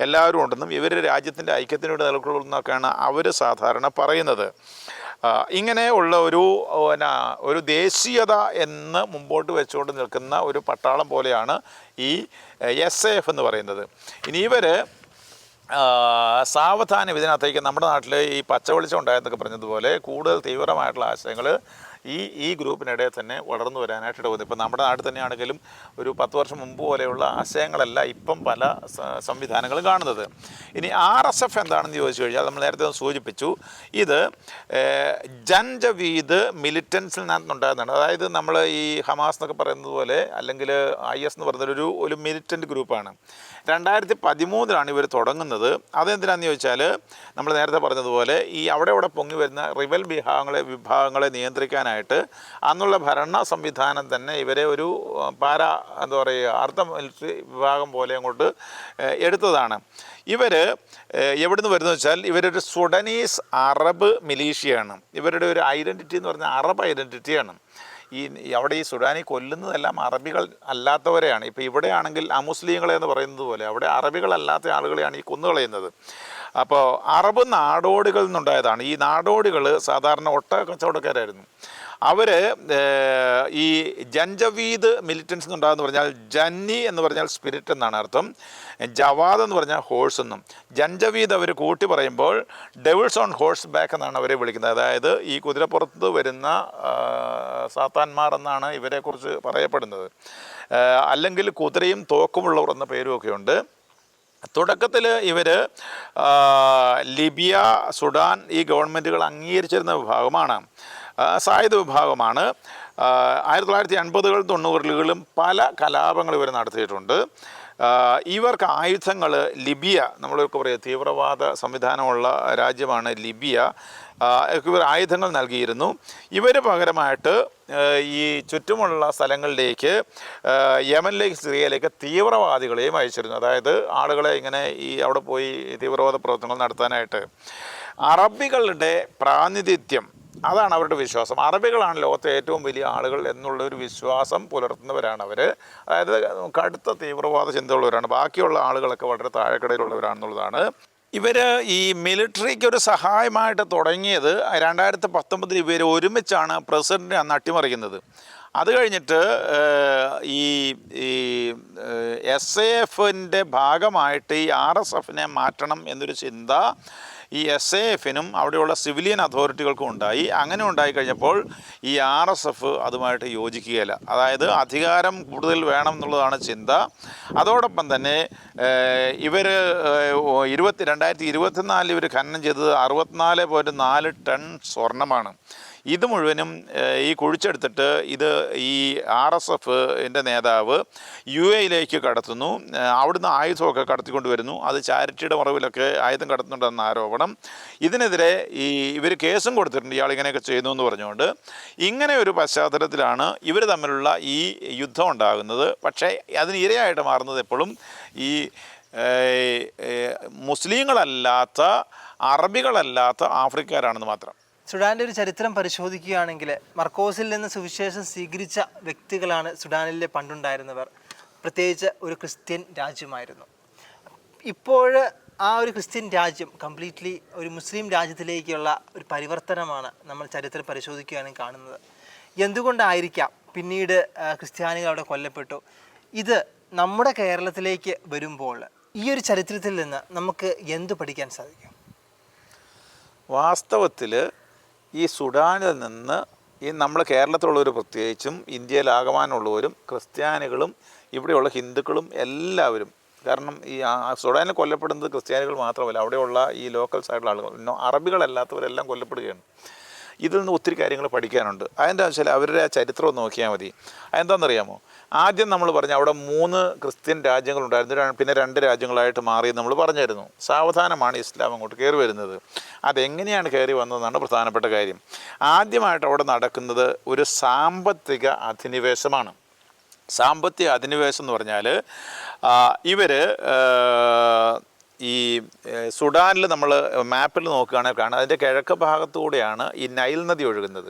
എല്ലാവരും ഉണ്ടെന്നും ഇവർ രാജ്യത്തിന്റെ ഐക്യത്തിന് വേണ്ടി നിലകൊള്ളുന്നൊക്കെയാണ് അവർ സാധാരണ പറയുന്നത്. ഇങ്ങനെ ഉള്ള ഒരു പിന്നെ ഒരു ദേശീയത എന്ന് മുമ്പോട്ട് വെച്ചുകൊണ്ട് നിൽക്കുന്ന ഒരു പട്ടാളം പോലെയാണ് ഈ എസ് എഫ് എന്ന് പറയുന്നത്. ഇനി ഇവർ സാവധാനം ഇതിനകത്തേക്ക് നമ്മുടെ നാട്ടിൽ ഈ പച്ചവെളിച്ചം ഉണ്ടായെന്നൊക്കെ പറഞ്ഞതുപോലെ കൂടുതൽ തീവ്രമായിട്ടുള്ള ആശയങ്ങൾ ഈ ഈ ഗ്രൂപ്പിനിടെ തന്നെ വളർന്നു വരാനായിട്ട് ഇടവന്നു. ഇപ്പം നമ്മുടെ നാട്ടിൽ തന്നെയാണെങ്കിലും ഒരു പത്ത് വർഷം മുമ്പ് പോലെയുള്ള ആശയങ്ങളല്ല ഇപ്പം പല സംവിധാനങ്ങളും കാണുന്നത്. ഇനി ആർ എസ് എഫ് എന്താണെന്ന് ചോദിച്ചു കഴിഞ്ഞാൽ നമ്മൾ നേരത്തെ സൂചിപ്പിച്ചു. ഇത് ജൻജവീദ് മിലിറ്റൻസിൽ നിന്നുണ്ടാകുന്നതാണ് അതായത് നമ്മൾ ഈ ഹമാസ് എന്നൊക്കെ പറയുന്നത് പോലെ അല്ലെങ്കിൽ ഐ എസ് എന്ന് പറയുന്നത് ഒരു മിലിറ്റന്റ് ഗ്രൂപ്പാണ്. രണ്ടായിരത്തി പതിമൂന്നിലാണ് ഇവർ തുടങ്ങുന്നത്. അതെന്തിനാന്ന് ചോദിച്ചാൽ നമ്മൾ നേരത്തെ പറഞ്ഞതുപോലെ ഈ അവിടെ അവിടെ പൊങ്ങി വരുന്ന റിവൽ വിഭാഗങ്ങളെ വിഭാഗങ്ങളെ നിയന്ത്രിക്കാനായിട്ട് ചെയ്യാനായിട്ട് അന്നുള്ള ഭരണ സംവിധാനം തന്നെ ഇവരെ ഒരു പാര എന്താ പറയുക അർദ്ധ മിലിറ്ററി വിഭാഗം പോലെ അങ്ങോട്ട് എടുത്തതാണ്. ഇവർ എവിടുന്ന് വരുന്നത് വെച്ചാൽ ഇവരൊരു സുഡനീസ് അറബ് മിലീഷ്യയാണ്. ഇവരുടെ ഒരു ഐഡന്റിറ്റി എന്ന് പറഞ്ഞാൽ അറബ് ഐഡന്റിറ്റിയാണ് ഈ അവിടെ ഈ സുഡാനി കൊല്ലുന്നതെല്ലാം അറബികൾ അല്ലാത്തവരെയാണ്. ഇപ്പോൾ ഇവിടെയാണെങ്കിൽ അമുസ്ലിങ്ങളെ എന്ന് പറയുന്നത് പോലെ അവിടെ അറബികളല്ലാത്ത ആളുകളെയാണ് ഈ കൊന്നുകളയുന്നത്. അപ്പോൾ അറബ് നാടോടികളിൽ നിന്നുണ്ടായതാണ്. ഈ നാടോടികൾ സാധാരണ ഒട്ട കച്ചവടക്കാരായിരുന്നു അവർ ഈ ജൻജവീദ് മിലിറ്റൻസ് എന്നുണ്ടാകുന്ന പറഞ്ഞാൽ ജന്നി എന്ന് പറഞ്ഞാൽ സ്പിരിറ്റ് എന്നാണ് അർത്ഥം. ജവാദ് എന്ന് പറഞ്ഞാൽ ഹോഴ്സ് എന്നും. ജൻജവീദ് അവർ കൂട്ടി പറയുമ്പോൾ ഡെവിൾസ് ഓൺ ഹോഴ്സ് ബാക്ക് എന്നാണ് അവരെ വിളിക്കുന്നത്. അതായത് ഈ കുതിരപ്പുറത്ത് വരുന്ന സാത്താന്മാർ എന്നാണ് ഇവരെക്കുറിച്ച് പറയപ്പെടുന്നത്. അല്ലെങ്കിൽ കുതിരയും തോക്കുമുള്ളവർ എന്ന പേരുമൊക്കെ ഉണ്ട്. തുടക്കത്തിൽ ഇവർ ലിബിയ സുഡാൻ ഈ ഗവൺമെന്റുകൾ അംഗീകരിച്ചിരുന്ന വിഭാഗമാണ്. സായുധ വിഭാഗമാണ്. ആയിരത്തി തൊള്ളായിരത്തി അൻപതുകൾ തൊണ്ണൂറുകളിലും പല കലാപങ്ങൾ ഇവർ നടത്തിയിട്ടുണ്ട്. ഇവർക്ക് ആയുധങ്ങൾ ലിബിയ നമ്മളൊക്കെ പറയുക തീവ്രവാദ സംവിധാനമുള്ള രാജ്യമാണ് ലിബിയ ഇവർ ആയുധങ്ങൾ നൽകിയിരുന്നു. ഇവർ പകരമായിട്ട് ഈ ചുറ്റുമുള്ള സ്ഥലങ്ങളിലേക്ക് യമനിലേക്ക് സിറിയയിലേക്ക് തീവ്രവാദികളെയും അയച്ചിരുന്നു. അതായത് ആളുകളെ ഇങ്ങനെ ഈ അവിടെ പോയി തീവ്രവാദ പ്രവർത്തനങ്ങൾ നടത്താനായിട്ട്. അറബികളുടെ പ്രാതിനിധ്യം അതാണ് അവരുടെ വിശ്വാസം. അറബികളാണ് ലോകത്തെ ഏറ്റവും വലിയ ആളുകൾ എന്നുള്ള ഒരു വിശ്വാസം പുലർത്തുന്നവരാണ് അവർ അതായത് കടുത്ത തീവ്രവാദ ചിന്തയുള്ളവരാണ്. ബാക്കിയുള്ള ആളുകളൊക്കെ വളരെ താഴെക്കടയിലുള്ളവരാണെന്നുള്ളതാണ്. ഇവർ ഈ മിലിറ്ററിക്ക് ഒരു സഹായമായിട്ട് തുടങ്ങിയത് രണ്ടായിരത്തി പത്തൊമ്പതിൽ ഇവർ ഒരുമിച്ചാണ് പ്രസിഡന്റിനെ അന്ന് അട്ടിമറിക്കുന്നത്. അത് കഴിഞ്ഞിട്ട് ഈ ഈ എസ് എ എഫിന്റെ ഭാഗമായിട്ട് ഈ ആർ എസ് എഫിനെ മാറ്റണം എന്നൊരു ചിന്ത ഈ എസ് എ എഫിനും അവിടെയുള്ള സിവിലിയൻ അതോറിറ്റികൾക്കും ഉണ്ടായി. അങ്ങനെ ഉണ്ടായി കഴിഞ്ഞപ്പോൾ ഈ ആർ എസ് എഫ് അതുമായിട്ട് യോജിക്കുകയില്ല. അതായത് അധികാരം കൂടുതൽ വേണം എന്നുള്ളതാണ് ചിന്ത. അതോടൊപ്പം തന്നെ ഇവർ ഇരുപത്തി രണ്ടായിരത്തി ഇരുപത്തിനാലിൽ ഇവർ ഖനനം ചെയ്തത് അറുപത്തിനാല് പോയിന്റ് നാല് ടൺ സ്വർണമാണ് ഇത് മുഴുവനും ഈ കുഴിച്ചെടുത്തിട്ട് ഇത് ഈ ആർ എസ് എഫിന്റെ നേതാവ് യു എയിലേക്ക് കടത്തുന്നു. അവിടുന്ന് ആയുധമൊക്കെ കടത്തിക്കൊണ്ട് വരുന്നു. അത് ചാരിറ്റിയുടെ മറവിലൊക്കെ ആയുധം കടത്തുന്നുണ്ടെന്ന ആരോപണം. ഇതിനെതിരെ ഈ ഇവർ കേസും കൊടുത്തിട്ടുണ്ട്. ഇയാൾ ഇങ്ങനെയൊക്കെ ചെയ്യുന്നു എന്ന് പറഞ്ഞുകൊണ്ട്. ഇങ്ങനെ ഒരു പശ്ചാത്തലത്തിലാണ് ഇവർ തമ്മിലുള്ള ഈ യുദ്ധം ഉണ്ടാകുന്നത്. പക്ഷേ അതിന് ഇരയായിട്ട് മാറുന്നത് എപ്പോഴും ഈ മുസ്ലിങ്ങളല്ലാത്ത അറബികളല്ലാത്ത ആഫ്രിക്കാരാണെന്ന് മാത്രം. സുഡാന്റെ ഒരു ചരിത്രം പരിശോധിക്കുകയാണെങ്കിൽ മർക്കോസിൽ നിന്ന് സുവിശേഷം സ്വീകരിച്ച വ്യക്തികളാണ് സുഡാനിലെ പണ്ടുണ്ടായിരുന്നവർ. പ്രത്യേകിച്ച് ഒരു ക്രിസ്ത്യൻ രാജ്യമായിരുന്നു. ഇപ്പോൾ ആ ഒരു ക്രിസ്ത്യൻ രാജ്യം കംപ്ലീറ്റ്ലി ഒരു മുസ്ലിം രാജ്യത്തിലേക്കുള്ള ഒരു പരിവർത്തനമാണ് നമ്മൾ ചരിത്രം പരിശോധിക്കുകയാണെങ്കിൽ കാണുന്നത്. എന്തുകൊണ്ടായിരിക്കാം പിന്നീട് ക്രിസ്ത്യാനികൾ അവിടെ കൊല്ലപ്പെട്ടു? ഇത് നമ്മുടെ കേരളത്തിലേക്ക് വരുമ്പോൾ ഈ ഒരു ചരിത്രത്തിൽ നിന്ന് നമുക്ക് എന്ത് പഠിക്കാൻ സാധിക്കും? വാസ്തവത്തിൽ ഈ സുഡാനിൽ നിന്ന് ഈ നമ്മൾ കേരളത്തിലുള്ളവർ പ്രത്യേകിച്ചും ഇന്ത്യയിലാകമാനുള്ളവരും ക്രിസ്ത്യാനികളും ഇവിടെയുള്ള ഹിന്ദുക്കളും എല്ലാവരും കാരണം ഈ സുഡാനിൽ കൊല്ലപ്പെടുന്നത് ക്രിസ്ത്യാനികൾ മാത്രമല്ല അവിടെയുള്ള ഈ ലോക്കൽസ് ആയിട്ടുള്ള ആളുകൾ അറബികളല്ലാത്തവരെല്ലാം കൊല്ലപ്പെടുകയാണ്. ഇതിൽ നിന്ന് ഒത്തിരി കാര്യങ്ങൾ പഠിക്കാനുണ്ട്. അതിന്റെ വെച്ചാൽ അവരുടെ ആ ചരിത്രം നോക്കിയാൽ മതി. അതെന്താണെന്നറിയാമോ ആദ്യം നമ്മൾ പറഞ്ഞു അവിടെ മൂന്ന് ക്രിസ്ത്യൻ രാജ്യങ്ങളുണ്ടായിരുന്നു. പിന്നെ രണ്ട് രാജ്യങ്ങളായിട്ട് മാറി നമ്മൾ പറഞ്ഞിരുന്നു സാവധാനമാണ് ഇസ്ലാം അങ്ങോട്ട് കയറി വരുന്നത്. അതെങ്ങനെയാണ് കയറി വന്നതെന്നാണ് പ്രധാനപ്പെട്ട കാര്യം. ആദ്യമായിട്ട് അവിടെ നടക്കുന്നത് ഒരു സാമ്പത്തിക അധിനിവേശമാണ്. സാമ്പത്തിക അധിനിവേശം എന്ന് പറഞ്ഞാൽ ഇവർ ഈ സുഡാനിൽ നമ്മൾ മാപ്പിൽ നോക്കുകയാണെങ്കിൽ കാണാം. അതിന്റെ കിഴക്ക് ഭാഗത്തുകൂടെയാണ് ഈ നൈൽ നദി ഒഴുകുന്നത്.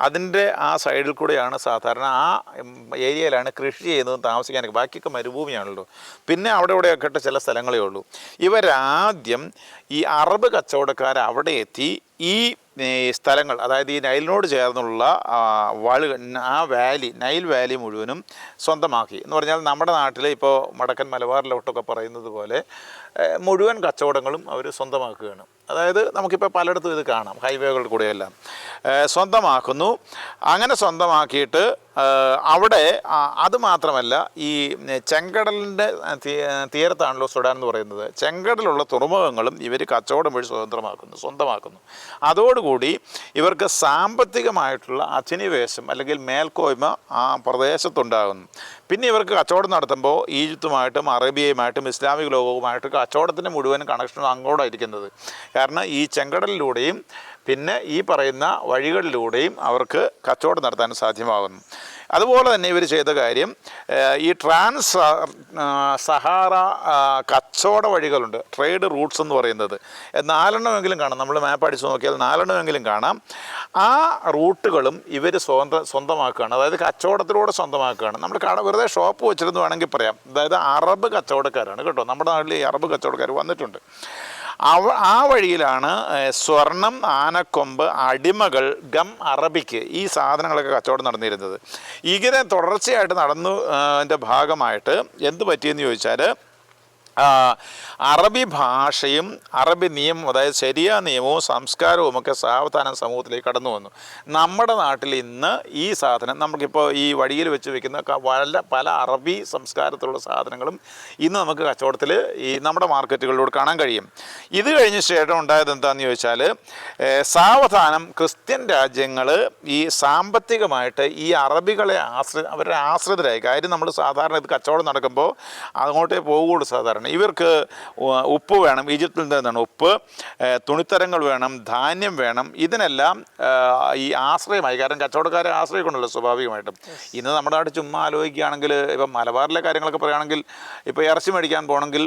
അതിന്റെ ആ സൈഡിൽ കൂടെയാണ് സാധാരണ ആ ഏരിയയിലാണ് കൃഷി ചെയ്യുന്നതും താമസിക്കാനൊക്കെ ബാക്കിയൊക്കെ മരുഭൂമിയാണല്ലോ. പിന്നെ അവിടെ ഇവിടെയൊക്കെ ചില സ്ഥലങ്ങളേ ഉള്ളൂ. ഇവരാദ്യം ഈ അറബ് കച്ചവടക്കാർ അവിടെ എത്തി ഈ സ്ഥലങ്ങൾ അതായത് ഈ നൈലിനോട് ചേർന്നുള്ള ആ, വളു ആ വാലി നൈൽ വാലി മുഴുവനും സ്വന്തമാക്കി. എന്ന് പറഞ്ഞാൽ നമ്മുടെ നാട്ടിൽ ഇപ്പോൾ വടക്കൻ മലബാറിലോട്ടൊക്കെ പറയുന്നത് പോലെ മുഴുവൻ കച്ചവടങ്ങളും അവർ സ്വന്തമാക്കുകയാണ്. അതായത് നമുക്കിപ്പോൾ പലയിടത്തും ഇത് കാണാം ഹൈവേകളിൽ കൂടെയെല്ലാം. സ്വന്തമാക്കുന്നു. അങ്ങനെ സ്വന്തമാക്കിയിട്ട് അവിടെ അതുമാത്രമല്ല അത് മാത്രമല്ല ഈ ചെങ്കടലിന്റെ തീരത്താണല്ലോ സുഡാൻ എന്ന് പറയുന്നത്. ചെങ്കടലുള്ള തുറമുഖങ്ങളും ഇവർ കച്ചവടം വഴി സ്വതന്ത്രമാക്കുന്നു സ്വന്തമാക്കുന്നു. അതോടുകൂടി ഇവർക്ക് സാമ്പത്തികമായിട്ടുള്ള അധിനിവേശം അല്ലെങ്കിൽ മേൽക്കോയ്മ ആ പ്രദേശത്തുണ്ടാകുന്നു. പിന്നെ ഇവർക്ക് കച്ചവടം നടത്തുമ്പോൾ ഈജിപ്തുമായിട്ടും അറേബ്യയുമായിട്ടും ഇസ്ലാമിക ലോകവുമായിട്ടും കച്ചവടത്തിന്റെ മുഴുവൻ കണക്ഷൻ അങ്ങോട്ടാണ് ഇരിക്കുന്നത് കാരണം ഈ ചെങ്കടലിലൂടെയും പിന്നെ ഈ പറയുന്ന വഴികളിലൂടെയും അവർക്ക് കച്ചവടം നടത്താൻ സാധ്യമാകുന്നു. അതുപോലെ തന്നെ ഇവർ ചെയ്ത കാര്യം ഈ ട്രാൻസ് സഹാറ കച്ചവട വഴികളുണ്ട്. ട്രേഡ് റൂട്ട്സ് എന്ന് പറയുന്നത്. നാലെണ്ണമെങ്കിലും കാണാം. നമ്മൾ മാപ്പ് അടിച്ച് നോക്കിയാൽ നാലെണ്ണമെങ്കിലും കാണാം. ആ റൂട്ടുകളും ഇവർ സ്വന്ത സ്വന്തമാക്കുകയാണ്. അതായത് കച്ചവടത്തിലൂടെ സ്വന്തമാക്കുകയാണ്. നമ്മൾ കട വെറുതെ ഷോപ്പ് വെച്ചിരുന്നു വേണമെങ്കിൽ പറയാം. അതായത് അറബ് കച്ചവടക്കാരാണ് കേട്ടോ. നമ്മുടെ നാട്ടിൽ ഈ അറബ് കച്ചവടക്കാർ വന്നിട്ടുണ്ട്. അവ ആ വഴിയിലാണ് സ്വർണം ആനക്കൊമ്പ് അടിമകൾ ഗം അറബിക്ക് ഈ സാധനങ്ങളൊക്കെ കച്ചവടം നടന്നിരുന്നത്. ഇങ്ങനെ തുടർച്ചയായിട്ട് നടന്നു ഭാഗമായിട്ട് എന്ത് പറ്റിയെന്ന് ചോദിച്ചാൽ അറബി ഭാഷയും അറബി നിയമം അതായത് ശരിയ നിയമവും സംസ്കാരവും ഒക്കെ സാവധാനം സമൂഹത്തിലേക്ക് കടന്നു വന്നു. നമ്മുടെ നാട്ടിൽ ഇന്ന് ഈ സാധനം നമുക്കിപ്പോൾ ഈ വഴിയിൽ വെച്ച് വെക്കുന്ന പല പല അറബി സംസ്കാരത്തിലുള്ള സാധനങ്ങളും ഇന്ന് നമുക്ക് കച്ചവടത്തിൽ ഈ നമ്മുടെ മാർക്കറ്റുകളിലൂടെ കാണാൻ കഴിയും. ഇത് കഴിഞ്ഞ ശേഷം ഉണ്ടായത് എന്താണെന്ന് ചോദിച്ചാൽ സാവധാനം ക്രിസ്ത്യൻ രാജ്യങ്ങൾ ഈ സാമ്പത്തികമായിട്ട് ഈ അറബികളെ ആശ്ര അവരുടെ ആശ്രിതരായി. കാര്യം നമ്മൾ സാധാരണ ഇത് കച്ചവടം നടക്കുമ്പോൾ അങ്ങോട്ടേ പോകുള്ളൂ സാധാരണ. ഇവർക്ക് ഉപ്പ് വേണം ഈജിപ്തിൽ നിന്നാണ് ഉപ്പ്. തുണിത്തരങ്ങൾ വേണം ധാന്യം വേണം. ഇതിനെല്ലാം ഈ ആശ്രയമായി കാരണം കച്ചവടക്കാരെ ആശ്രയിക്കണമല്ലോ സ്വാഭാവികമായിട്ടും. ഇന്ന് നമ്മുടെ നാട്ടിൽ ചുമ്മാ ആലോചിക്കുകയാണെങ്കിൽ ഇപ്പം മലബാറിലെ കാര്യങ്ങളൊക്കെ പറയുകയാണെങ്കിൽ ഇപ്പോൾ ഇറച്ചി മേടിക്കാൻ പോകണമെങ്കിൽ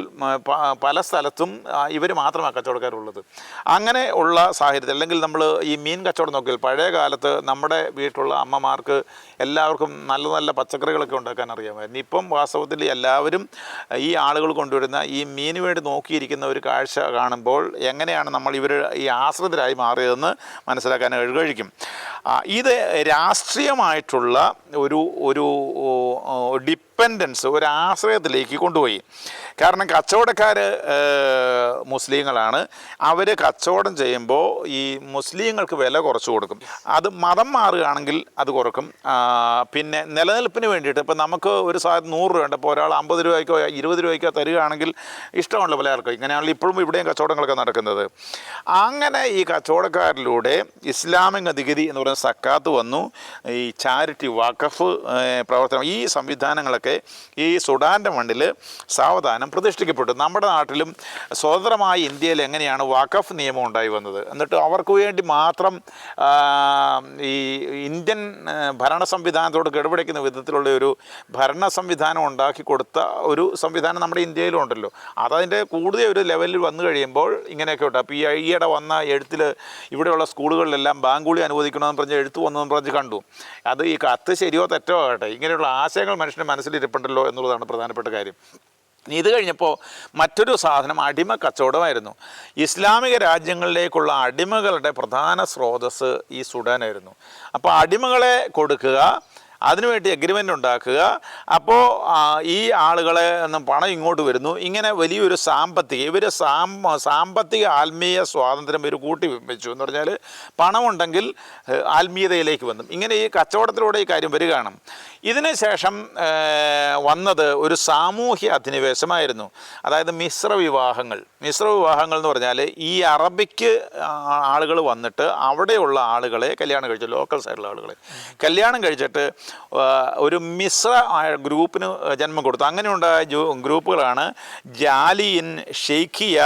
പല സ്ഥലത്തും ഇവർ മാത്രമാണ് കച്ചവടക്കാരുള്ളത്. അങ്ങനെ ഉള്ള സാഹചര്യത്തിൽ അല്ലെങ്കിൽ നമ്മൾ ഈ മീൻ കച്ചവടം നോക്കിയാൽ പഴയ കാലത്ത് നമ്മുടെ വീട്ടിലുള്ള അമ്മമാർക്ക് എല്ലാവർക്കും നല്ല നല്ല പച്ചക്കറികളൊക്കെ ഉണ്ടാക്കാൻ അറിയാമായിരുന്നു. ഇപ്പം വാസ്തവത്തിൽ എല്ലാവരും ഈ ആളുകൾ കൊണ്ടുവരുന്ന ഈ മീന് വേണ്ടി നോക്കിയിരിക്കുന്ന ഒരു കാഴ്ച കാണുമ്പോൾ എങ്ങനെയാണ് നമ്മൾ ഇവർ ഈ ആശ്രിതരായി മാറിയതെന്ന് മനസ്സിലാക്കാൻ കഴിക്കും ഇത് രാഷ്ട്രീയമായിട്ടുള്ള ഒരു ഒരു ഡിപ്പെൻഡൻസ് ഒരു ആശ്രയത്തിലേക്ക് കൊണ്ടുപോയി. കാരണം കച്ചവടക്കാർ മുസ്ലിങ്ങളാണ്. അവർ കച്ചവടം ചെയ്യുമ്പോൾ ഈ മുസ്ലിങ്ങൾക്ക് വില കുറച്ച് കൊടുക്കും. അത് മതം മാറുകയാണെങ്കിൽ അത് കുറക്കും. പിന്നെ നിലനിൽപ്പിന് വേണ്ടിയിട്ട് ഇപ്പം നമുക്ക് ഒരു സാധനം നൂറ് രൂപ ഉണ്ട്. ഇപ്പോൾ ഒരാൾ അമ്പത് രൂപയ്ക്കോ ഇരുപത് രൂപയ്ക്കോ തരികയാണെങ്കിൽ ഇഷ്ടമുള്ള പലർക്കും ഇങ്ങനെയാണല്ലോ ഇപ്പോഴും ഇവിടെയും കച്ചവടങ്ങളൊക്കെ നടക്കുന്നത്. അങ്ങനെ ഈ കച്ചവടക്കാരിലൂടെ ഇസ്ലാമിക നികുതി എന്ന് പറയുന്ന സക്കാത്ത് വന്നു. ഈ ചാരിറ്റി വഖഫ് പ്രവർത്തനം ഈ സംവിധാനങ്ങളൊക്കെ ഈ സുഡാന്റെ മണ്ണിൽ സാവധാനം പ്രതിഷ്ഠിക്കപ്പെട്ടു. നമ്മുടെ നാട്ടിലും സ്വതന്ത്രമായ ഇന്ത്യയിൽ എങ്ങനെയാണ് വാക്കഫ് നിയമം ഉണ്ടായി വന്നത്? എന്നിട്ട് അവർക്ക് വേണ്ടി മാത്രം ഈ ഇന്ത്യൻ ഭരണ സംവിധാനത്തോട് കിടപിടിക്കുന്ന വിധത്തിലുള്ള ഒരു ഭരണ സംവിധാനം ഉണ്ടാക്കി കൊടുത്ത ഒരു സംവിധാനം നമ്മുടെ ഇന്ത്യയിലും ഉണ്ടല്ലോ. അതതിന്റെ കൂടുതൽ ഒരു ലെവലിൽ വന്നു കഴിയുമ്പോൾ ഇങ്ങനെയൊക്കെ ഉണ്ട് അപ്പോൾ ഈ ഈയിടെ വന്ന എഴുത്തിൽ ഇവിടെയുള്ള സ്കൂളുകളിലെല്ലാം ബാങ്കുളി അനുവദിക്കണമെന്ന് പറഞ്ഞ് എഴുത്ത് വന്നതെന്ന് പറഞ്ഞ് കണ്ടു. അത് ഈ കത്ത് ശരിയോ തെറ്റോ ആകട്ടെ ഇങ്ങനെയുള്ള ആശയങ്ങൾ മനുഷ്യന്റെ മനസ്സിലിരിപ്പുണ്ടല്ലോ എന്നുള്ളതാണ് പ്രധാനപ്പെട്ട കാര്യം. ഇത് കഴിഞ്ഞപ്പോൾ മറ്റൊരു സാധനം അടിമ കച്ചവടമായിരുന്നു. ഇസ്ലാമിക രാജ്യങ്ങളിലേക്കുള്ള അടിമകളുടെ പ്രധാന സ്രോതസ് ഈ സുഡാനായിരുന്നു. അപ്പോൾ അടിമകളെ കൊടുക്കുക അതിനുവേണ്ടി എഗ്രിമെന്റ് ഉണ്ടാക്കുക. അപ്പോൾ ഈ ആളുകളെ നിന്നും പണം ഇങ്ങോട്ട് വരുന്നു. ഇങ്ങനെ വലിയൊരു സാമ്പത്തിക ഇവർ സാം സാമ്പത്തിക ആത്മീയ സ്വാതന്ത്ര്യം ഇവർ കൂട്ടി വെച്ചു എന്ന് പറഞ്ഞാൽ പണമുണ്ടെങ്കിൽ ആത്മീയതയിലേക്ക് വന്നു. ഇങ്ങനെ ഈ കച്ചവടത്തിലൂടെ ഈ കാര്യം വരികയാണ്. ഇതിന് ശേഷം ഏഹ്, വന്നത് ഒരു സാമൂഹ്യ അധിനിവേശമായിരുന്നു. അതായത് മിശ്ര വിവാഹങ്ങൾ. മിശ്ര വിവാഹങ്ങൾ എന്ന് പറഞ്ഞാൽ ഈ അറബിക്ക് ആളുകൾ വന്നിട്ട് അവിടെയുള്ള ആളുകളെ കല്യാണം കഴിച്ചു ലോക്കൽ സൈഡിലുള്ള ആളുകളെ. കല്യാണം കഴിച്ചിട്ട് ഒരു മിശ്ര ഗ്രൂപ്പിന് ജന്മം കൊടുത്തു. അങ്ങനെയുണ്ടായ ഗ്രൂപ്പുകളാണ് ജാലിയിൻ ഷെയ്ഖിയ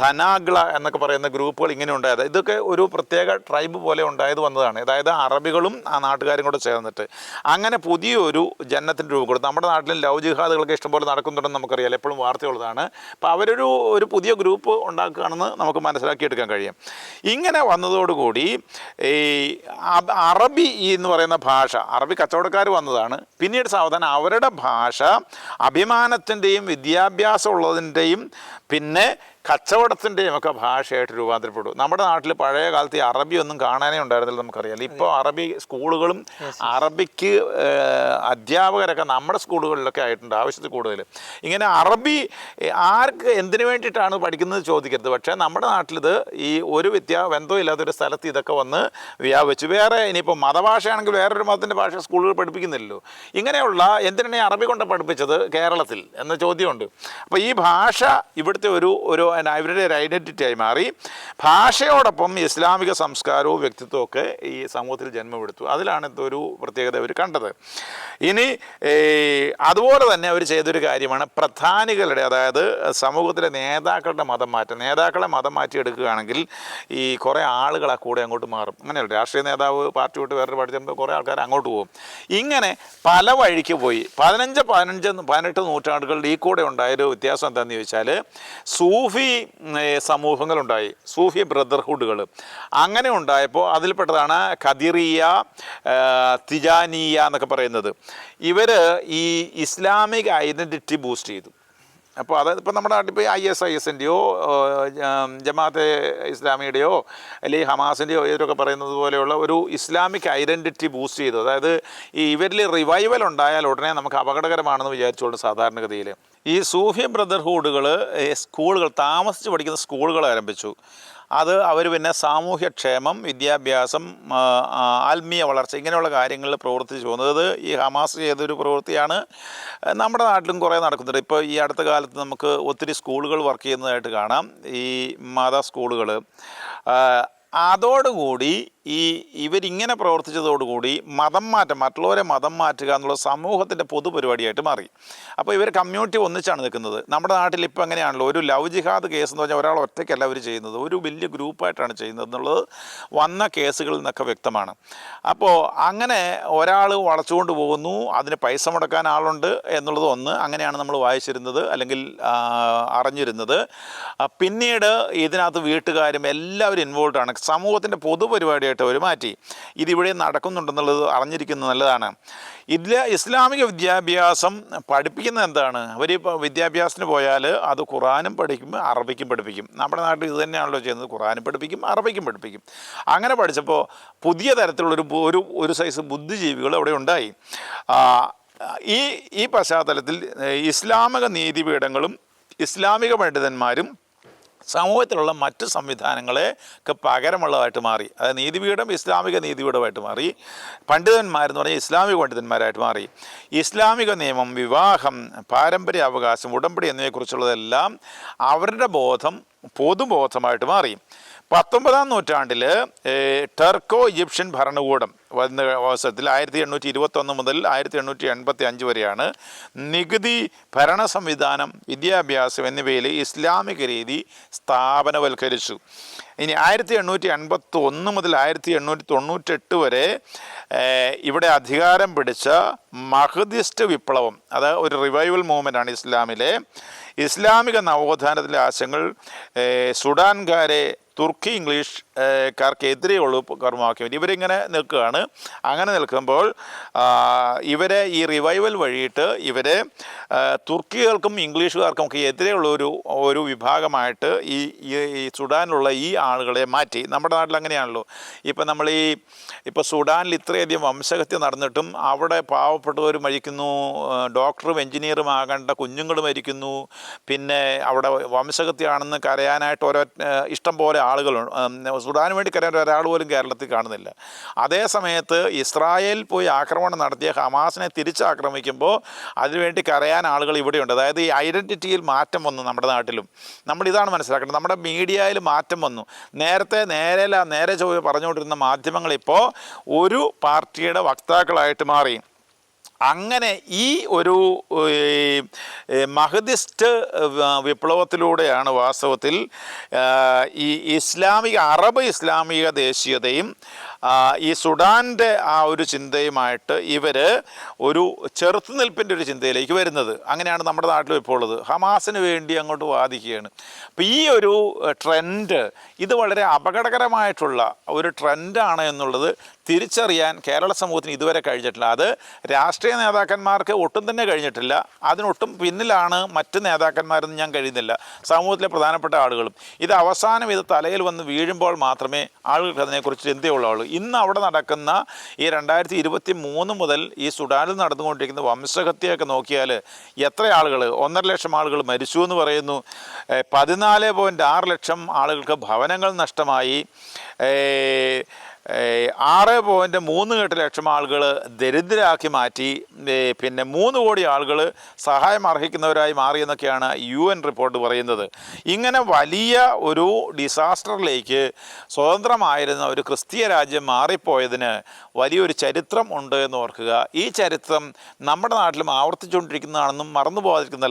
ധനാഗ്ല എന്നൊക്കെ പറയുന്ന ഗ്രൂപ്പുകൾ ഇങ്ങനെ ഉണ്ടായത്. ഇതൊക്കെ ഒരു പ്രത്യേക ട്രൈബ് പോലെ ഉണ്ടായത് വന്നതാണ്. അതായത് അറബികളും ആ നാട്ടുകാരും കൂടെ ചേർന്നിട്ട്. അങ്ങനെ പുതിയൊരു ജന്നത്തിന്റെ രൂപം കൊടുത്തു. നമ്മുടെ നാട്ടിലും ലവ് ജിഹാദുകളൊക്കെ ഇഷ്ടംപോലെ നടക്കുന്നുണ്ടെന്ന് നമുക്കറിയാം. എപ്പോഴും വാർത്തയുള്ളതാണ്. അപ്പോൾ അവരൊരു ഒരു പുതിയ ഗ്രൂപ്പ് ഉണ്ടാക്കുകയാണെന്ന് നമുക്ക് മനസ്സിലാക്കിയെടുക്കാൻ കഴിയും. ഇങ്ങനെ വന്നതോടുകൂടി ഈ അറബി എന്ന് പറയുന്ന ഭാഷ അറബി കച്ചവടക്കാർ വന്നതാണ്. പിന്നീട് സാവധാനം അവരുടെ ഭാഷ അഭിമാനത്തിന്റെയും വിദ്യാഭ്യാസം ഉള്ളതിന്റെയും പിന്നെ കച്ചവടത്തിന്റെയും ഒക്കെ ഭാഷയായിട്ട് രൂപാന്തരപ്പെടും. നമ്മുടെ നാട്ടിൽ പഴയ കാലത്ത് ഈ അറബി ഒന്നും കാണാനേ ഉണ്ടായിരുന്നില്ല നമുക്കറിയാം. ഇപ്പോൾ അറബി സ്കൂളുകളും അറബിക്ക് അധ്യാപകരൊക്കെ നമ്മുടെ സ്കൂളുകളിലൊക്കെ ആയിട്ടുണ്ട് ആവശ്യത്തിൽ കൂടുതൽ. ഇങ്ങനെ അറബി ആർക്ക് എന്തിനു വേണ്ടിയിട്ടാണ് പഠിക്കുന്നത് ചോദിക്കരുത്. പക്ഷേ നമ്മുടെ നാട്ടിലിത് ഈ ഒരു വിദ്യ ബന്ധവും ഇല്ലാത്തൊരു സ്ഥലത്ത് ഇതൊക്കെ വന്ന് വ്യാപിച്ചു. വേറെ ഇനിയിപ്പോൾ മതഭാഷയാണെങ്കിൽ വേറൊരു മതത്തിന്റെ ഭാഷ സ്കൂളുകൾ പഠിപ്പിക്കുന്നില്ലല്ലോ. ഇങ്ങനെയുള്ള എന്തിനാണ് ഈ അറബി കൊണ്ട് പഠിപ്പിച്ചത് കേരളത്തിൽ? എന്ന ചോദ്യമുണ്ട്. അപ്പോൾ ഈ ഭാഷ ഇവിടുത്തെ ഒരു ഒരു അവരുടെ ഒരു ഐഡന്റിറ്റി ആയി മാറി. ഭാഷയോടൊപ്പം ഇസ്ലാമിക സംസ്കാരവും വ്യക്തിത്വവും ഒക്കെ ഈ സമൂഹത്തിൽ ജന്മമെടുത്തു. അതിലാണ് ഒരു പ്രത്യേകത അവർ കണ്ടത്. ഇനി അതുപോലെ തന്നെ അവർ ചെയ്തൊരു കാര്യമാണ് പ്രധാനികളുടെ അതായത് സമൂഹത്തിലെ നേതാക്കളുടെ മതം മാറ്റം. നേതാക്കളെ മതം മാറ്റി എടുക്കുകയാണെങ്കിൽ ഈ കുറേ ആളുകൾ ആ കൂടെ അങ്ങോട്ട് മാറും. അങ്ങനെയല്ല രാഷ്ട്രീയ നേതാവ് പാർട്ടി വിട്ട് വേറൊരു പാർട്ടി ചെല്ലുമ്പോൾ കുറേ ആൾക്കാർ അങ്ങോട്ട് പോകും. ഇങ്ങനെ പല വഴിക്ക് പോയി പതിനഞ്ച് പതിനഞ്ച് പതിനെട്ട് നൂറ്റാണ്ടുകളിൽ ഈ കൂടെ ഉണ്ടായൊരു വ്യത്യാസം എന്താണെന്ന് ചോദിച്ചാൽ സൂഫി ഏ, സമൂഹങ്ങളുണ്ടായി. സൂഫി ബ്രദർഹുഡുകൾ. അങ്ങനെ ഉണ്ടായപ്പോൾ അതിൽപ്പെട്ടതാണ് ഖദിറിയ തിജാനിയ എന്നൊക്കെ പറയുന്നത്. ഇവർ ഈ ഇസ്ലാമിക് ഐഡന്റിറ്റി ബൂസ്റ്റ് ചെയ്തു. അപ്പോൾ അതായത് ഇപ്പോൾ നമ്മുടെ നാട്ടിൽ ഇപ്പോൾ ഐ എസ് ഐ എസിന്റെയോ ജമാഅത്തെ ഇസ്ലാമിയുടെയോ അല്ലെങ്കിൽ ഹമാസിന്റെയോ ഇവരൊക്കെ പറയുന്നത് പോലെയുള്ള ഒരു ഇസ്ലാമിക് ഐഡന്റിറ്റി ബൂസ്റ്റ് ചെയ്തു. അതായത് ഈ ഇവരിൽ റിവൈവൽ ഉണ്ടായാൽ ഉടനെ നമുക്ക് അപകടകരമാണെന്ന് വിചാരിച്ചുകൊണ്ട് സാധാരണഗതിയിൽ. ഈ സൂഫി ബ്രദർഹുഡുകൾ സ്കൂളുകൾ താമസിച്ച് പഠിക്കുന്ന സ്കൂളുകൾ ആരംഭിച്ചു. അത് അവർ പിന്നെ സാമൂഹ്യക്ഷേമം വിദ്യാഭ്യാസം ആത്മീയ വളർച്ച ഇങ്ങനെയുള്ള കാര്യങ്ങളിൽ പ്രവർത്തിച്ചു പോകുന്നത്. ഈ ഹമാസ് ചെയ്തൊരു പ്രവൃത്തിയാണ്. നമ്മുടെ നാട്ടിലും കുറേ നടക്കുന്നുണ്ട്. ഇപ്പോൾ ഈ അടുത്ത കാലത്ത് നമുക്ക് ഒത്തിരി സ്കൂളുകൾ വർക്ക് ചെയ്യുന്നതായിട്ട് കാണാം. ഈ മത സ്കൂളുകൾ അതോടുകൂടി ഈ ഇവരിങ്ങനെ പ്രവർത്തിച്ചതോടുകൂടി മതം മാറ്റം മറ്റുള്ളവരെ മതം മാറ്റുക എന്നുള്ള സമൂഹത്തിന്റെ പൊതുപരിപാടിയായിട്ട് മാറി. അപ്പോൾ ഇവർ കമ്മ്യൂണിറ്റി ഒന്നിച്ചാണ് നിൽക്കുന്നത്. നമ്മുടെ നാട്ടിൽ ഇപ്പോൾ എങ്ങനെയാണല്ലോ ഒരു ലവ് ജിഹാദ് കേസ് എന്ന് പറഞ്ഞാൽ ഒരാൾ ഒറ്റയ്ക്കല്ല അവർ ചെയ്യുന്നത്. ഒരു വലിയ ഗ്രൂപ്പായിട്ടാണ് ചെയ്യുന്നത് എന്നുള്ളത് വന്ന കേസുകളിൽ നിന്നൊക്കെ വ്യക്തമാണ്. അപ്പോൾ അങ്ങനെ ഒരാൾ വളച്ചുകൊണ്ട് പോകുന്നു അതിന് പൈസ മുടക്കാൻ ആളുണ്ട് എന്നുള്ളത് ഒന്ന് അങ്ങനെയാണ് നമ്മൾ വായിച്ചിരുന്നത് അല്ലെങ്കിൽ അറിഞ്ഞിരുന്നത്. പിന്നീട് ഇതിനകത്ത് വീട്ടുകാരും എല്ലാവരും ഇൻവോൾവ് ആണ്. സമൂഹത്തിന്റെ പൊതുപരിപാടിയായിട്ട് അവർ മാറ്റി. ഇതിവിടെ നടക്കുന്നുണ്ടെന്നുള്ളത് അറിഞ്ഞിരിക്കുന്നത് നല്ലതാണ്. ഇതിൽ ഇസ്ലാമിക വിദ്യാഭ്യാസം പഠിപ്പിക്കുന്നത് എന്താണ്? അവർ വിദ്യാഭ്യാസത്തിന് പോയാൽ അത് ഖുറാനും പഠിക്കും അറബിക്കും പഠിപ്പിക്കും. നമ്മുടെ നാട്ടിൽ ഇത് തന്നെയാണല്ലോ ചെയ്യുന്നത്. ഖുറാനും പഠിപ്പിക്കും അറബിക്കും പഠിപ്പിക്കും. അങ്ങനെ പഠിച്ചപ്പോൾ പുതിയ തരത്തിലുള്ളൊരു ഒരു ഒരു സൈസ് ബുദ്ധിജീവികൾ അവിടെ ഉണ്ടായി. ഈ ഈ പശ്ചാത്തലത്തിൽ ഇസ്ലാമിക നീതിപീഠങ്ങളും ഇസ്ലാമിക പണ്ഡിതന്മാരും സമൂഹത്തിലുള്ള മറ്റ് സംവിധാനങ്ങളെക്ക് പകരമുള്ളതായിട്ട് മാറി. അതായത് നീതിപീഠം ഇസ്ലാമിക നീതിപീഠമായിട്ട് മാറി. പണ്ഡിതന്മാരെന്ന് പറഞ്ഞാൽ ഇസ്ലാമിക പണ്ഡിതന്മാരായിട്ട് മാറി. ഇസ്ലാമിക നിയമം വിവാഹം പാരമ്പര്യ അവകാശം ഉടമ്പടി എന്നിവയെക്കുറിച്ചുള്ളതെല്ലാം അവരുടെ ബോധം പൊതുബോധമായിട്ട് മാറി. പത്തൊമ്പതാം നൂറ്റാണ്ടിൽ ടെർക്കോ ഈജിപ്ഷ്യൻ ഭരണകൂടം വന്ന അവസരത്തിൽ ആയിരത്തി എണ്ണൂറ്റി ഇരുപത്തൊന്ന് മുതൽ ആയിരത്തി എണ്ണൂറ്റി എൺപത്തി അഞ്ച് വരെയാണ് നികുതി ഭരണ സംവിധാനം വിദ്യാഭ്യാസം എന്നിവയിൽ ഇസ്ലാമിക രീതി സ്ഥാപനവൽക്കരിച്ചു. ഇനി ആയിരത്തി എണ്ണൂറ്റി എൺപത്തി ഒന്ന് മുതൽ ആയിരത്തി എണ്ണൂറ്റി തൊണ്ണൂറ്റെട്ട് വരെ ഇവിടെ അധികാരം പിടിച്ച മഹദിസ്റ്റ് വിപ്ലവം അത് ഒരു റിവൈവൽ മൂവ്മെന്റ് ആണ് ഇസ്ലാമിലെ. ഇസ്ലാമിക നവോത്ഥാനത്തിലെ ആശയങ്ങൾ സുഡാൻകാരെ തുർക്കി ഇംഗ്ലീഷ് ഏഹ്, കാർക്കെതിരെയുള്ള കർമ്മവാക്യം ഇവരിങ്ങനെ നിൽക്കുകയാണ്. അങ്ങനെ നിൽക്കുമ്പോൾ ഇവരെ ഈ റിവൈവൽ വഴിയിട്ട് ഇവരെ തുർക്കികൾക്കും ഇംഗ്ലീഷുകാർക്കും ഒക്കെ എതിരെയുള്ള ഒരു ഒരു വിഭാഗമായിട്ട് ഈ ഈ- സുഡാനിലുള്ള ഈ ആളുകളെ മാറ്റി. നമ്മുടെ നാട്ടിൽ അങ്ങനെയാണല്ലോ. ഇപ്പം നമ്മൾ ഈ ഇപ്പോൾ സുഡാനിൽ ഇത്രയധികം വംശഹത്യ നടന്നിട്ടും അവിടെ പാവപ്പെട്ടവർ മരിക്കുന്നു ഡോക്ടറും എഞ്ചിനീയറും ആകേണ്ട കുഞ്ഞുങ്ങൾ മരിക്കുന്നു. പിന്നെ അവിടെ വംശഹത്യയാണെന്ന് കരയാനായിട്ട് ഓരോ ഇഷ്ടം പോലെ ആളുകൾ സുഡാന് വേണ്ടി കരയാൻ ഒരാൾ പോലും കേരളത്തിൽ കാണുന്നില്ല. അതേ സമയത്ത് ഇസ്രായേൽ പോയി ആക്രമണം നടത്തിയ ഹമാസിനെ തിരിച്ചാക്രമിക്കുമ്പോൾ അതിനുവേണ്ടി കരയാൻ ആളുകൾ ഇവിടെയുണ്ട്. അതായത് ഈ ഐഡന്റിറ്റിയിൽ മാറ്റം വന്നു നമ്മുടെ നാട്ടിലും. നമ്മൾ ഇതാണ് മനസ്സിലാക്കേണ്ടത്. നമ്മുടെ മീഡിയയിൽ മാറ്റം വന്നു. നേരത്തെ നേരെ നേരെ ചൊവ്വെ പറഞ്ഞുകൊണ്ടിരുന്ന മാധ്യമങ്ങൾ ഇപ്പോൾ ഒരു പാർട്ടിയുടെ വക്താക്കളായിട്ട് മാറി. അങ്ങനെ ഈ ഒരു മഹദിസ്റ്റ് വിപ്ലവത്തിലൂടെയാണ് വാസ്തവത്തിൽ ഈ ഇസ്ലാമിക അറബ് ഇസ്ലാമിക ദേശീയതയും ഈ സുഡാന്റെ ആ ഒരു ചിന്തയുമായിട്ട് ഇവർ ഒരു ചെറുത്തുനിൽപ്പിന്റെ ഒരു ചിന്തയിലേക്ക് വരുന്നത്. അങ്ങനെയാണ് നമ്മുടെ നാട്ടിലും ഇപ്പോൾ ഉള്ളത്. ഹമാസിന് വേണ്ടി അങ്ങോട്ട് വാദിക്കുകയാണ്. അപ്പോൾ ഈ ഒരു ട്രെൻഡ് ഇത് വളരെ അപകടകരമായിട്ടുള്ള ഒരു ട്രെൻഡാണ് എന്നുള്ളത് തിരിച്ചറിയാൻ കേരള സമൂഹത്തിന് ഇതുവരെ കഴിഞ്ഞിട്ടില്ല. അത് രാഷ്ട്രീയ നേതാക്കന്മാർക്ക് ഒട്ടും തന്നെ കഴിഞ്ഞിട്ടില്ല. അതിനൊട്ടും പിന്നിലാണ് മറ്റ് നേതാക്കന്മാരെന്ന് ഞാൻ കഴിയുന്നില്ല സമൂഹത്തിലെ പ്രധാനപ്പെട്ട ആളുകളും. ഇത് അവസാനം ഇത് തലയിൽ വന്ന് വീഴുമ്പോൾ മാത്രമേ ആളുകൾക്ക് അതിനെക്കുറിച്ച് ചിന്തയുള്ളൂ ഇന്ന് അവിടെ നടക്കുന്ന ഈ രണ്ടായിരത്തി ഇരുപത്തി മൂന്ന് മുതൽ ഈ സുഡാനിൽ നടന്നുകൊണ്ടിരിക്കുന്ന വംശഹത്യയൊക്കെ നോക്കിയാൽ എത്ര ആളുകൾ? ഒന്നര ലക്ഷം ആളുകൾ മരിച്ചു എന്ന് പറയുന്നു. പതിനാല് പോയിന്റ് ആറ് ലക്ഷം ആളുകൾക്ക് ഭവനങ്ങൾ നഷ്ടമായി. ആറ് പോയിന്റ് മൂന്ന് എട്ട് ലക്ഷം ആളുകൾ ദരിദ്രരാക്കി മാറ്റി. പിന്നെ മൂന്ന് കോടി ആളുകൾ സഹായം അർഹിക്കുന്നവരായി മാറിയെന്നൊക്കെയാണ് യു എൻ റിപ്പോർട്ട് പറയുന്നത്. ഇങ്ങനെ വലിയ ഒരു ഡിസാസ്റ്ററിലേക്ക് സ്വതന്ത്രമായിരുന്ന ഒരു ക്രിസ്തീയ രാജ്യം മാറിപ്പോയതിന് വലിയൊരു ചരിത്രം ഉണ്ട് എന്ന് ഓർക്കുക. ഈ ചരിത്രം നമ്മുടെ നാട്ടിലും ആവർത്തിച്ചുകൊണ്ടിരിക്കുന്നതാണെന്നും മറന്നു പോകാതിരിക്കുന്നത്